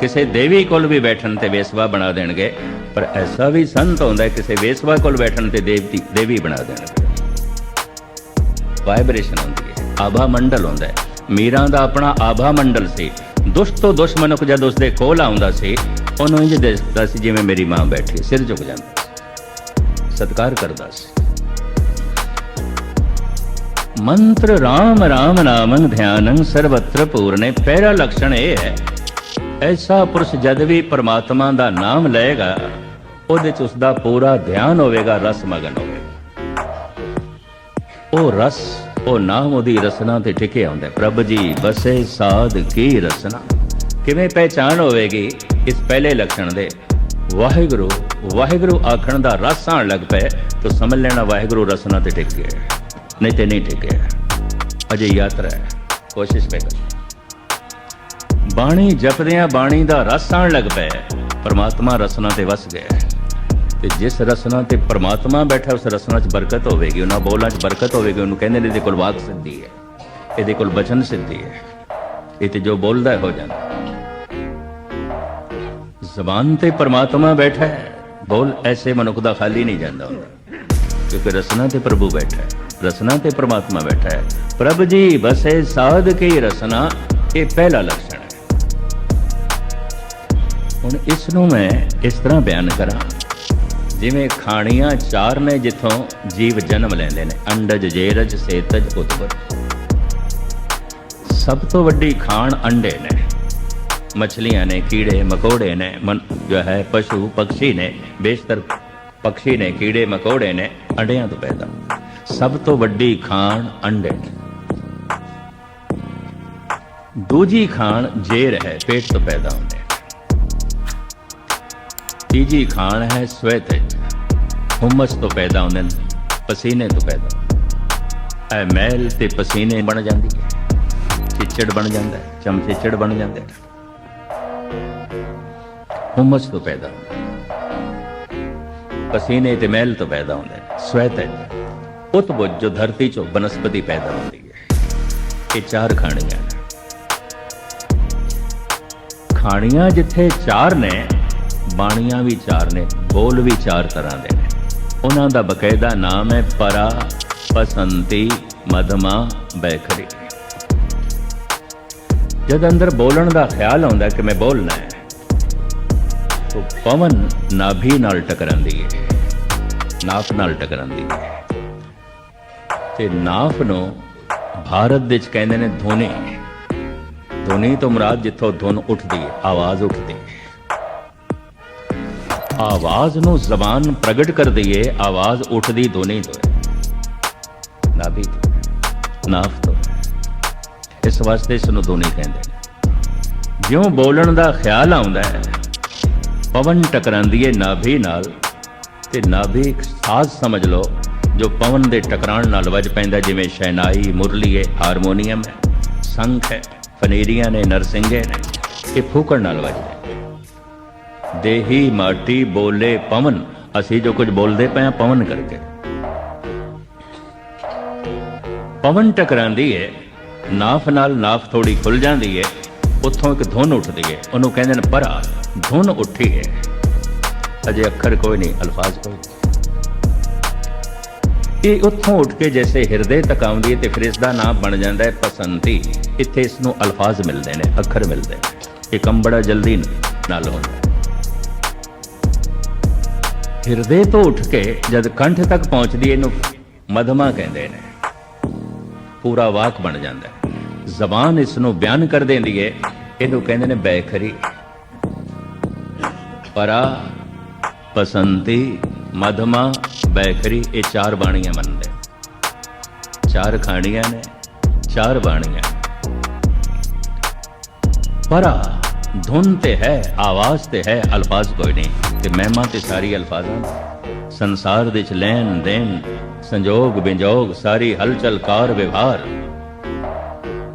ਕਿਸੇ ਦੇਵੀ ਕੋਲ ਵੀ ਬੈਠਣ ਤੇ ਵੇਸਵਾ ਬਣਾ ਦੇਣਗੇ ਪਰ ਐਸਾ ਵੀ ਸੰਤ ਹੁੰਦਾ ਕਿਸੇ ਵੇਸਵਾ ਕੋਲ ਬੈਠਣ ਤੇ ਦੇਵਤੀ ਦੇਵੀ ਬਣਾ ਦੇਣਗੇ ਵਾਈਬ੍ਰੇਸ਼ਨ ਹੁੰਦੀ ਆਭਾ ਮੰਡਲ ਹੁੰਦਾ ਹੈ। ਮੀਰਾਂ ਦਾ ਆਪਣਾ ਆਭਾ ਮੰਡਲ ਸੀ। ਦੁਸ਼ਟ ਤੋਂ ਦੁਸ਼ਮਨੁਕ ਜਦ ਉਸਦੇ ਕੋਲ ਆਉਂਦਾ ਸੀ, ਉਹਨੂੰ ਇੰਜ ਦੇਖਦਾ ਸੀ ਜਿਵੇਂ ਮੇਰੀ ਮਾਂ ਬੈਠੀ ਸਿਰ ਝੁਕ ਜਾਂਦਾ ਸੀ। ਸਤਕਾਰ ਕਰਦਾ ਸੀ। ਮੰਤਰ RAM RAM ਨਾਮੰ ਧਿਆਨੰ ਸਰਵਤਰ ਪੂਰਨੇ, ਪਹਿਲਾ ਲਕਸ਼ਣ ਇਹ ਹੈ, ਐਸਾ ਪੁਰਸ਼ ਜਦ ਵੀ ਪਰਮਾਤਮਾ ਦਾ ਨਾਮ ਲਏਗਾ, ਉਹਦੇ ਚ ਉਸਦਾ ਪੂਰਾ ਧਿਆਨ ਹੋਵੇਗਾ, ਰਸ ਮਗਨ ਹੋਵੇਗਾ। ਉਹ ਰਸ ਉਹ ਨਾਮ ਉਹਦੀ ਰਸਨਾ ਤੇ ਟਿਕੇ ਆਉਂਦਾ ਪ੍ਰਭ ਜੀ, ਬਸੇ ਸਾਧ ਕੀ ਰਸਨਾ? ਕਿਵੇਂ ਪਹਿਚਾਨ ਹੋਵੇਗੀ ਇਸ ਪਹਿਲੇ ਲਕਸ਼ਣ ਦੇ? ਵਾਹਿਗੁਰੂ ਵਾਹਿਗੁਰੂ ਆਖਣ ਦਾ ਰਸ ਆਣ ਲੱਗ ਪਏ ਤਾਂ ਸਮਝ ਲੈਣਾ ਵਾਹਿਗੁਰੂ ਰਸਨਾ ਤੇ ਟਿਕ ਗਿਆ ਨਹੀਂ ਤੇ ਨਹੀਂ ਟਿਕਿਆ ਅਜੇ ਯਾਤਰਾ ਹੈ। ਕੋਸ਼ਿਸ਼ ਪੇ ਕਰ। ਬਾਣੀ ਜਪਦਿਆਂ ਬਾਣੀ ਦਾ ਰਸ ਆਣ ਲੱਗ ਪਏ ਪਰਮਾਤਮਾ ਰਸਨਾ ਤੇ ਵਸ ਗਿਆ ਤੇ ਜਿਸ ਰਸਨਾ ਤੇ ਪਰਮਾਤਮਾ ਬੈਠਾ, ਉਸ ਰਸਨਾ 'ਚ ਬਰਕਤ ਹੋਵੇਗੀ। ਉਹਨਾਂ ਬੋਲਾਂ 'ਚ ਬਰਕਤ ਹੋਵੇਗੀ। ਉਹਨੂੰ ਕਹਿੰਦੇ ਨੇ, ਇਹਦੇ ਕੋਲ ਵਾਕ ਸਿੱਧੀ ਹੈ। ਇਹਦੇ ਕੋਲ ਬਚਨ ਸਿੱਧੀ ਹੈ। ਇਹ ਤੇ ਜੋ ਬੋਲਦਾ ਹੋ ਜਾਂਦਾ। ਜ਼ਬਾਨ ਤੇ ਪਰਮਾਤਮਾ ਬੈਠਾ ਹੈ। ਬੋਲ ਐਸੇ ਮਨੁੱਖ ਦਾ ਖਾਲੀ ਨਹੀਂ ਜਾਂਦਾ ਹੁੰਦਾ। ਕਿਉਂਕਿ ਰਸਨਾ ਤੇ ਪ੍ਰਭੂ ਬੈਠਾ ਹੈ। ਰਸਨਾ ਤੇ ਪਰਮਾਤਮਾ ਬੈਠਾ ਹੈ। ਪ੍ਰਭ ਜੀ ਬਸ ਇਹ ਸਾਧ ਕੇ ਰਸਨਾ, ਇਹ ਪਹਿਲਾ ਲਕਸ਼ਣ ਹੈ। ਹੁਣ ਇਸ ਨੂੰ ਮੈਂ ਇਸ ਤਰ੍ਹਾਂ ਬਿਆਨ ਕਰਾਂ। ਜਿਵੇਂ ਖਾਣੀਆਂ ਚਾਰ ਨੇ ਜਿੱਥੋਂ ਜੀਵ ਜਨਮ ਲੈਂਦੇ ਨੇ, ਅੰਡਜ ਜੇਰਜ ਸੇਤਜ ਉਤਪਤ ਸਭ ਤੋਂ ਵੱਡੀ ਖਾਣ ਅੰਡੇ ਨੇ। ਮੱਛਲੀਆਂ ਨੇ, ਕੀੜੇ, ਮਕੌੜੇ ਨੇ, ਮਨ ਜੋ ਹੈ ਪਸ਼ੂ, ਪੰਛੀ ਨੇ, ਬੇਸ਼ਤਰ ਪੰਛੀ ਨੇ, ਕੀੜੇ, ਮਕੌੜੇ ਨੇ, ਅੰਡਿਆਂ ਤੋਂ ਪੈਦਾ। ਸਭ ਤੋਂ ਵੱਡੀ ਖਾਣ ਅੰਡੇ ਨੇ। ਦੂਜੀ ਖਾਣ ਜੇਰ ਹੈ, ਪੇਟ ਤੋਂ ਪੈਦਾ ਹੁੰਦੇ ਤੀਜੀ ਖਾਣ ਹੈ ਸਵੈਤਜ। ਹੁਮਸ ਤੋਂ ਪੈਦਾ ਹੁੰਦੇ ਨੇ, ਪਸੀਨੇ ਤੋਂ ਪੈਦਾ ਐ ਮਹਿਲ ਤੇ ਪਸੀਨੇ ਬਣ ਜਾਂਦੀ ਹੈ ਚਿੱਚੜ ਬਣ ਜਾਂਦਾ ਹੈ ਚਮਚਿੱਚੜ ਬਣ ਜਾਂਦੇ ਨੇ। ਹੁਮਸ ਤੋਂ ਪੈਦਾ ਹੁੰਦਾ ਪਸੀਨੇ ਤੇ ਮਹਿਲ ਤੋਂ ਪੈਦਾ ਹੁੰਦੇ ਸਵੈਤ ਸਵੈਤਜ ਉਤਬੁੱਧ ਜੋ ਧਰਤੀ ਚੋਂ ਬਨਸਪਤੀ ਪੈਦਾ ਹੁੰਦੀ ਹੈ, ਇਹ ਚਾਰ ਖਾਣੀਆਂ ਨੇ। ਖਾਣੀਆਂ ਜਿੱਥੇ ਚਾਰ ਨੇ, ਬਾਣੀਆਂ ਵੀ ਚਾਰ ਨੇ, ਬੋਲ ਵੀ ਚਾਰ ਤਰ੍ਹਾਂ ਦੇ ਉਹਨਾਂ ਦਾ ਬਕਾਇਦਾ ਨਾਮ ਹੈ ਪਰਾ ਪਸੰਤੀ ਮਦਮਾ ਬੈਖਰੀ। ਜਦ ਅੰਦਰ ਬੋਲਣ ਦਾ ਖਿਆਲ ਆਉਂਦਾ ਕਿ ਮੈਂ ਬੋਲਣਾ ਹੈ, ਤਾਂ ਪਵਨ ਨਾਭੀ ਨਾਲ ਟਕਰਾਂਦੀ ਹੈ। ਨਾਫ ਨਾਲ ਟਕਰਾਂਦੀ ਹੈ। ਤੇ ਨਾਫ ਨੂੰ ਭਾਰਤ ਵਿੱਚ ਕਹਿੰਦੇ ਨੇ ਧੁਨੀ। ਧੁਨੀ ਤੋਂ ਮੁਰਾਦ ਜਿੱਥੋਂ ਧੁਨ ਉੱਠਦੀ ਹੈ, ਆਵਾਜ਼ ਉੱਠਦੀ ਹੈ। ਆਵਾਜ਼ ਨੂੰ ਜ਼ਬਾਨ ਪ੍ਰਗਟ ਕਰਦੀ ਹੈ ਆਵਾਜ਼ ਉੱਠਦੀ ਦੋਨੇ ਤੋਂ ਨਾਭੀ ਤੋਂ ਨਾਫ ਤੋਂ ਇਸ ਵਾਸਤੇ ਇਸ ਨੂੰ ਧੁਨੀ ਕਹਿੰਦੇ ਨੇ। ਜਿਉਂ ਬੋਲਣ ਦਾ ਖਿਆਲ ਆਉਂਦਾ ਹੈ, ਪਵਨ ਟਕਰਾਂਦੀ ਹੈ ਨਾਭੀ ਨਾਲ, ਤੇ ਨਾਭੀ ਇੱਕ ਸਾਜ਼ ਸਮਝ ਲਓ, ਜੋ ਪਵਨ ਦੇ ਟਕਰਾਣ ਨਾਲ ਵੱਜ ਪੈਂਦਾ, ਜਿਵੇਂ ਸ਼ਹਿਨਾਈ ਮੁਰਲੀ ਹੈ ਹਾਰਮੋਨੀਅਮ ਹੈ, ਸੰਖ ਹੈ, ਫਨੇਰੀਆਂ ਨੇ, ਨਰਸਿੰਘੇ ਨੇ, ਇਹ ਫੂਕਣ ਨਾਲ ਵੱਜ ਦੇਹੀ ਮਾਟੀ ਬੋਲੇ ਪਵਨ। ਅਸੀਂ ਜੋ ਕੁਝ ਬੋਲਦੇ ਪਏ ਹਾਂ, ਪਵਨ ਕਰਕੇ। ਪਵਨ ਟਕਰਾਂਦੀ ਹੈ ਨਾਫ ਨਾਲ ਨਾਫ ਥੋੜੀ ਖੁੱਲ ਜਾਂਦੀ ਹੈ ਉੱਥੋਂ ਇੱਕ ਧੁਨ ਉੱਠਦੀ ਹੈ ਉਹਨੂੰ ਕਹਿੰਦੇ ਨੇ ਪਰਾ, ਧੁਨ ਉੱਠੀ ਹੈ ਅਜੇ ਅੱਖਰ ਕੋਈ ਨਹੀਂ, ਅਲਫਾਜ਼ ਕੋਈ ਇਹ ਉੱਥੋਂ ਉੱਠ ਕੇ ਜੈਸੇ ਹਿਰਦੇ ਤੱਕ ਆਉਂਦੀ ਹੈ ਤੇ ਫਿਰ ਇਸ ਦਾ ਨਾਮ ਬਣ ਜਾਂਦਾ ਹੈ ਪਸੰਤੀ। ਇੱਥੇ ਇਸ ਨੂੰ ਅਲਫਾਜ਼ ਮਿਲਦੇ ਨੇ, ਅੱਖਰ ਮਿਲਦੇ ਨੇ। ਇਹ ਕੰਮ ਬੜਾ ਜਲਦੀ ਨਾਲ ਹੁੰਦਾ। ਹੈ ਹਿਰਦੇ ਤੋਂ ਉੱਠ ਕੇ ਜਦ ਕੰਠ ਤੱਕ ਪਹੁੰਚਦੀ ਇਹਨੂੰ ਮਧਮਾ ਕਹਿੰਦੇ ਨੇ। ਪੂਰਾ ਵਾਕ ਬਣ ਜਾਂਦਾ ਜ਼ਬਾਨ ਇਸ ਨੂੰ ਬਿਆਨ ਕਰ ਦਿੰਦੀ ਹੈ। ਇਹਨੂੰ ਕਹਿੰਦੇ ਨੇ ਬੈਖਰੀ। ਪਰਾ ਪਸੰਤੀ ਮਧਮਾ, ਬੈਖਰੀ, ਇਹ ਚਾਰ ਬਾਣੀਆਂ ਮੰਨਦੇ ਚਾਰ ਖਾਣੀਆਂ ਨੇ, ਚਾਰ ਬਾਣੀਆਂ। ਪਰਾ ਧੁਨ ਤੇ ਹੈ, ਆਵਾਜ਼ ਤੇ ਹੈ, ਅਲਫਾਜ਼ ਕੋਈ ਨਹੀਂ। ਤੇ ਮਹਿਮਾ ਤੇ ਸਾਰੀ ਅਲਫਾਜ਼ਾਂ ਸੰਸਾਰ ਦੇ ਵਿੱਚ ਲੈਣ ਦੇਣ, ਸੰਜੋਗ ਵਿਜੋਗ ਸਾਰੀ ਹਲਚਲ ਕਾਰ ਵਿਵਹਾਰ।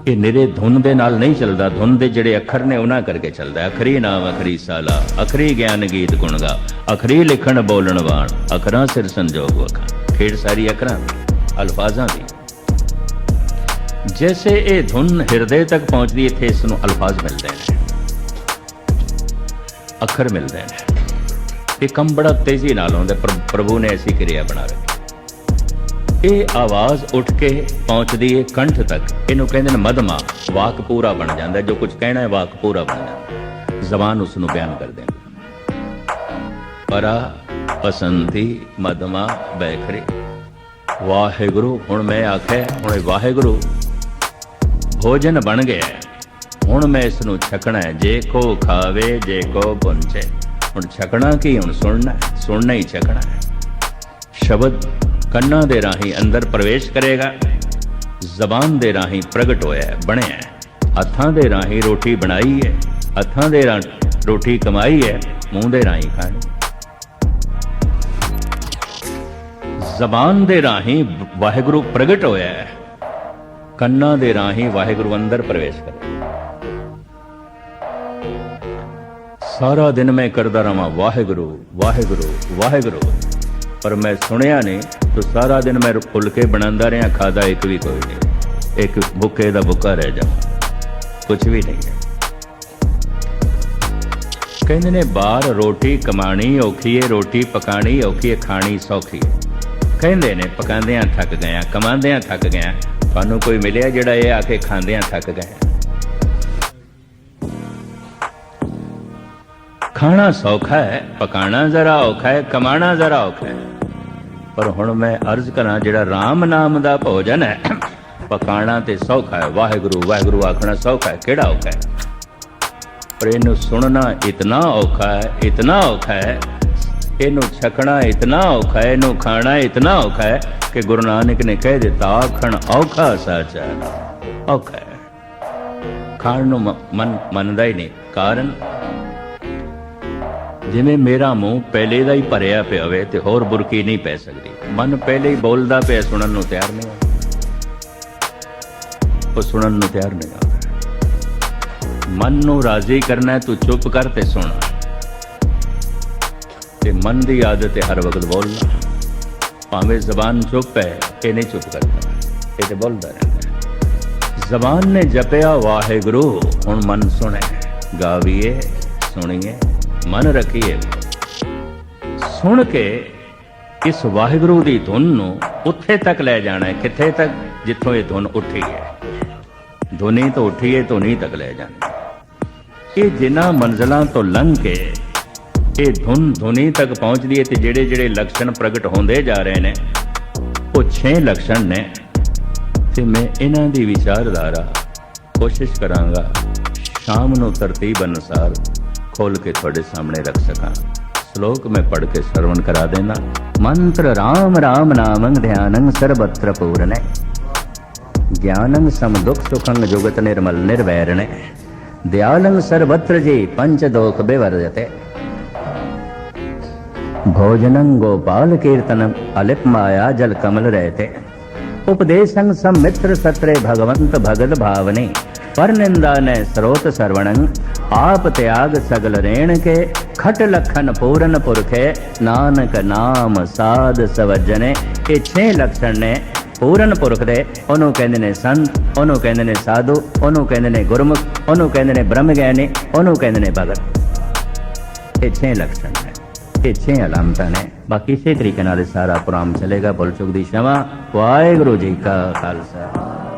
ਇਹ ਨਿਰੇ ਧੁਨ ਦੇ ਨਾਲ ਨਹੀਂ ਚੱਲਦਾ। ਧੁਨ ਦੇ ਜਿਹੜੇ ਅੱਖਰ ਨੇ, ਉਹਨਾਂ ਕਰਕੇ ਚੱਲਦਾ ਅਖਰੀ ਨਾਮ, ਅਖਰੀ ਸਾਲਾ, ਅਖਰੀ ਗਿਆਨ ਗੀਤ ਗੁਣਗਾ, ਅਖਰੀ ਲਿਖਣ ਬੋਲਣ ਵਾਣ ਅਖਰਾਂ ਸਿਰ ਸੰਜੋਗ ਵਖਾਂ। ਖੇਡ ਸਾਰੀ ਅਖਰਾਂ ਅਲਫਾਜ਼ਾਂ ਦੀ। ਜੈਸੇ ਇਹ ਧੁਨ ਹਿਰਦੇ ਤੱਕ ਪਹੁੰਚਦੀ, ਇੱਥੇ ਇਸ ਨੂੰ ਅਲਫਾਜ਼ ਮਿਲਦੇ ਨੇ। ਅੱਖਰ ਮਿਲਦੇ ਨੇ। ਇਹ ਕੰਮ ਬੜਾ ਤੇਜ਼ੀ ਨਾਲ ਆਉਂਦਾ ਪ੍ਰਭੂ ਨੇ ਐਸੀ ਕਿਰਿਆ ਬਣਾ ਰੱਖੀ। ਇਹ ਆਵਾਜ਼ ਉੱਠ ਕੇ ਪਹੁੰਚਦੀ ਹੈ ਕੰਠ ਤੱਕ। ਇਹਨੂੰ ਕਹਿੰਦੇ ਨੇ ਮਦਮਾ। ਵਾਕ ਪੂਰਾ ਬਣ ਜਾਂਦਾ, ਜੋ ਕੁਝ ਕਹਿਣਾ ਹੈ ਵਾਕ ਪੂਰਾ ਬਣ ਜਾਂਦਾ। ਜ਼ਬਾਨ ਉਸ ਨੂੰ ਬਿਆਨ ਕਰ ਦਿੰਦੀ। ਪਰਾ ਪਸੰਦੀ ਮਦਮਾ ਬੈਖਰੇ। ਵਾਹਿਗੁਰੂ, ਹੁਣ ਮੈਂ ਆਖਿਆ, ਹੁਣ ਵਾਹਿਗੁਰੂ, ਭੋਜਨ ਬਣ ਗਿਆ। ਹੁਣ ਮੈਂ ਇਸ ਨੂੰ ਛਕਣਾ ਹੈ। ਜੇ ਕੋ ਖਾਵੇ, ਜੇ ਕੋ ਪੁੰਚੇ। ਹੁਣ ਛਕਣਾ ਕੀ, ਹੁਣ ਸੁਣਨਾ ਸੁਣਨਾ ਹੀ ਛਕਣਾ ਹੈ। ਸ਼ਬਦ ਕੰਨਾਂ ਦੇ ਰਾਹੀਂ ਅੰਦਰ ਪ੍ਰਵੇਸ਼ ਕਰੇਗਾ। ਜ਼ਬਾਨ ਦੇ ਰਾਹੀਂ ਪ੍ਰਗਟ ਹੋਇਆ ਬਣਿਆ ਹੱਥਾਂ ਦੇ ਰਾਹੀਂ ਰੋਟੀ ਬਣਾਈ ਹੈ। ਹੱਥਾਂ ਦੇ ਰਾਹੀਂ ਰੋਟੀ ਕਮਾਈ ਹੈ। ਮੂੰਹ ਦੇ ਰਾਹੀਂ ਖਾਣੀ ਜ਼ਬਾਨ ਦੇ ਰਾਹੀਂ ਵਾਹਿਗੁਰੂ ਪ੍ਰਗਟ ਹੋਇਆ ਹੈ। ਕੰਨਾਂ ਦੇ ਰਾਹੀਂ ਵਾਹਿਗੁਰੂ ਅੰਦਰ ਪ੍ਰਵੇਸ਼ ਕਰੇ। ਸਾਰਾ ਦਿਨ ਮੈਂ ਕਰਦਾ ਰਵਾਂ, ਵਾਹਿਗੁਰੂ ਵਾਹਿਗੁਰੂ ਵਾਹਿਗੁਰੂ। ਪਰ ਮੈਂ ਸੁਣਿਆ ਨੇ ਤਾਂ ਸਾਰਾ ਦਿਨ ਮੈਂ ਫੁਲਕੇ ਬਣਾਉਂਦਾ ਰਿਹਾ, ਖਾਦਾ ਇੱਕ ਵੀ ਕੋਈ ਨਹੀਂ। ਇੱਕ ਭੁੱਖੇ ਦਾ ਭੁੱਖਾ ਰਹਿ ਜਾ। ਕੁਝ ਵੀ ਨਹੀਂ ਹੈ। ਕਹਿੰਦੇ ਨੇ, ਬਾਹਰ ਰੋਟੀ ਕਮਾਣੀ ਔਖੀ ਹੈ ਰੋਟੀ ਪਕਾਣੀ ਔਖੀ ਹੈ ਖਾਣੀ ਸੌਖੀ ਹੈ ਕਹਿੰਦੇ ਨੇ, ਪਕਾਉਂਦਿਆਂ ਥੱਕ ਗਿਆ, ਕਮਾਉਂਦਿਆਂ ਥੱਕ ਗਿਆ, ਤੁਹਾਨੂੰ ਕੋਈ ਮਿਲਿਆ ਜਿਹੜਾ ਇਹ ਆ ਕੇ ਖਾਂਦਿਆਂ ਥੱਕ ਗਿਆ? ਖਾਣਾ ਸੌਖਾ ਹੈ, ਪਕਾਣਾ ਜ਼ਰਾ ਔਖਾ ਹੈ, ਕਮਾਣਾ ਜ਼ਰਾ ਔਖਾ ਹੈ। ਪਰ ਹੁਣ ਮੈਂ ਅਰਜ਼ ਕਰਾਂ, ਜਿਹੜਾ RAM ਨਾਮ ਦਾ ਭੋਜਨ ਹੈ, ਪਕਾਣਾ ਤੇ ਸੌਖਾ ਹੈ। ਵਾਹਿਗੁਰੂ ਵਾਹਿਗੁਰੂ ਆਖਣਾ ਸੌਖਾ ਹੈ, ਕਿਹੜਾ ਔਖਾ ਹੈ? ਪਰ ਇਹਨੂੰ ਸੁਣਨਾ ਇਤਨਾ ਔਖਾ ਹੈ, ਇਤਨਾ ਔਖਾ ਹੈ, ਇਹਨੂੰ ਛਕਣਾ ਇਤਨਾ ਔਖਾ ਹੈ, ਇਹਨੂੰ ਖਾਣਾ ਇਤਨਾ ਔਖਾ ਹੈ, ਕਿ ਗੁਰੂ ਨਾਨਕ ਨੇ ਕਹਿ ਦਿੱਤਾ, ਆਖਣ ਔਖਾ ਸੱਚ ਔਖਾ ਖਾਣ ਨੂੰ ਮਨ, ਮੰਨਦਾ ਹੀ ਨਹੀਂ। ਕਾਰਨ? ਜਿਵੇਂ ਮੇਰਾ ਮੂੰਹ ਪਹਿਲੇ ਦਾ ਹੀ ਭਰਿਆ ਪਿਆ ਹੋਵੇ ਤੇ ਹੋਰ ਬੁਰਕੀ ਨਹੀਂ ਪੈ ਸਕਦੀ। ਮਨ ਪਹਿਲੇ ਹੀ ਬੋਲਦਾ ਪਿਆ ਸੁਣਨ ਨੂੰ ਤਿਆਰ ਨਹੀਂ ਹੈ। ਉਹ ਸੁਣਨ ਨੂੰ ਤਿਆਰ ਨਹੀਂ ਹੈ ਮਨ ਨੂੰ ਰਾਜ਼ੀ ਕਰਨਾ ਤੂੰ ਚੁੱਪ ਕਰ ਤੇ ਸੁਣ। ਤੇ ਮਨ ਦੀ ਆਦਤ ਹੈ ਹਰ ਵਕਤ ਬੋਲਣਾ। ਭਾਵੇਂ ਜ਼ਬਾਨ ਚੁੱਪ ਹੈ, ਇਹ ਨਹੀਂ ਚੁੱਪ ਕਰਦਾ। ਇਹ ਤੇ ਬੋਲਦਾ ਰਹਿੰਦਾ ਜ਼ਬਾਨ ਨੇ ਜਪਿਆ, ਵਾਹਿਗੁਰੂ, ਹੁਣ ਮਨ ਸੁਣੇ। ਗਾਵੀਏ, ਸੁਣੀਏ। ਮਨ ਰੱਖੀਏ। ਸੁਣ ਕੇ ਇਸ ਵਾਹਿਗੁਰੂ ਦੀ ਧੁਨ ਨੂੰ ਉੱਥੇ ਤੱਕ ਲੈ ਜਾਣਾ ਹੈ, ਕਿੱਥੇ ਤੱਕ? ਜਿੱਥੋਂ ਇਹ ਧੁਨ ਉੱਠੀ ਹੈ। ਧੁਨੀ ਤੋਂ ਉੱਠੀ ਹੈ ਧੁਨੀ ਤੱਕ ਲੈ ਜਾਣੀ ਇਹ ਜਿਨ੍ਹਾਂ ਮੰਜ਼ਲਾਂ ਤੋਂ ਲੰਘ ਕੇ ਇਹ ਧੁਨ ਧੁਨੀ ਤੱਕ ਪਹੁੰਚਦੀ ਹੈ ਤੇ ਜਿਹੜੇ ਜਿਹੜੇ ਲਕਸ਼ਣ ਪ੍ਰਗਟ ਹੁੰਦੇ ਜਾ ਰਹੇ ਨੇ, ਉਹ 6 ਲਕਸ਼ਣ ਨੇ। ਤੇ ਮੈਂ ਇਹਨਾਂ ਦੀ ਵਿਚਾਰਧਾਰਾ ਕੋਸ਼ਿਸ਼ ਕਰਾਂਗਾ, ਸ਼ਾਮ ਨੂੰ ਤਰਤੀਬ ਅਨੁਸਾਰ खोल के थोड़े सामने रख सका श्लोक में पढ़ के श्रवण करा देना मंत्र राम राम नामंग ध्यानंग सर्वत्र पूर्ण ज्ञानंग सम दुख सुखंग जुगत निर्मल निर्वैरण दयालंग सर्वत्र जी पंच दोख विवर्जते भोजनं गोपाल कीर्तनं अलिप माया जल कमल रहते उपदेशं सम्मित्र सत्रे भगवंत भगत भावने पर निंदा ने स्रोत सर्वणं आप त्याग सगल रेण के खट लखन पूरन पुरखे ਨਾਨਕ ਨਾਮ ਸਾਧ ਸਵਜਨੇ। ਇਹ ਛੇ ਲਖਣ ਨੇ ਪੂਰਨ ਪੁਰਖ ਦੇ, ਉਹਨੂੰ ਕਹਿੰਦੇ ਨੇ ਸੰਤ, ਉਹਨੂੰ ਕਹਿੰਦੇ ਨੇ ਸਾਧੂ, ਉਹਨੂੰ ਕਹਿੰਦੇ ਨੇ ਗੁਰਮੁਖ, ਉਹਨੂੰ ਕਹਿੰਦੇ ਨੇ ਬ੍ਰਹਮ ਗਿਆਨੀ ਉਹਨੂੰ ਕਹਿੰਦੇ ਨੇ ਭਗਤ। ਇਹ ਛੇ ਲਖਣ ਨੇ, ਇਹ ਛੇ ਅਲਮਤਾਂ ਨੇ। ਬਾਕੀ ਇਸੇ ਤਰੀਕੇ ਨਾਲ ਸਾਰਾ ਪ੍ਰੋਗਰਾਮ ਚੱਲੇਗਾ। ਬੁਲਚੁਕ ਦੀ ਸ਼ਮਾ। ਵਾਹਿਗੁਰੂ ਜੀ ਕਾ ਖਾਲਸਾ।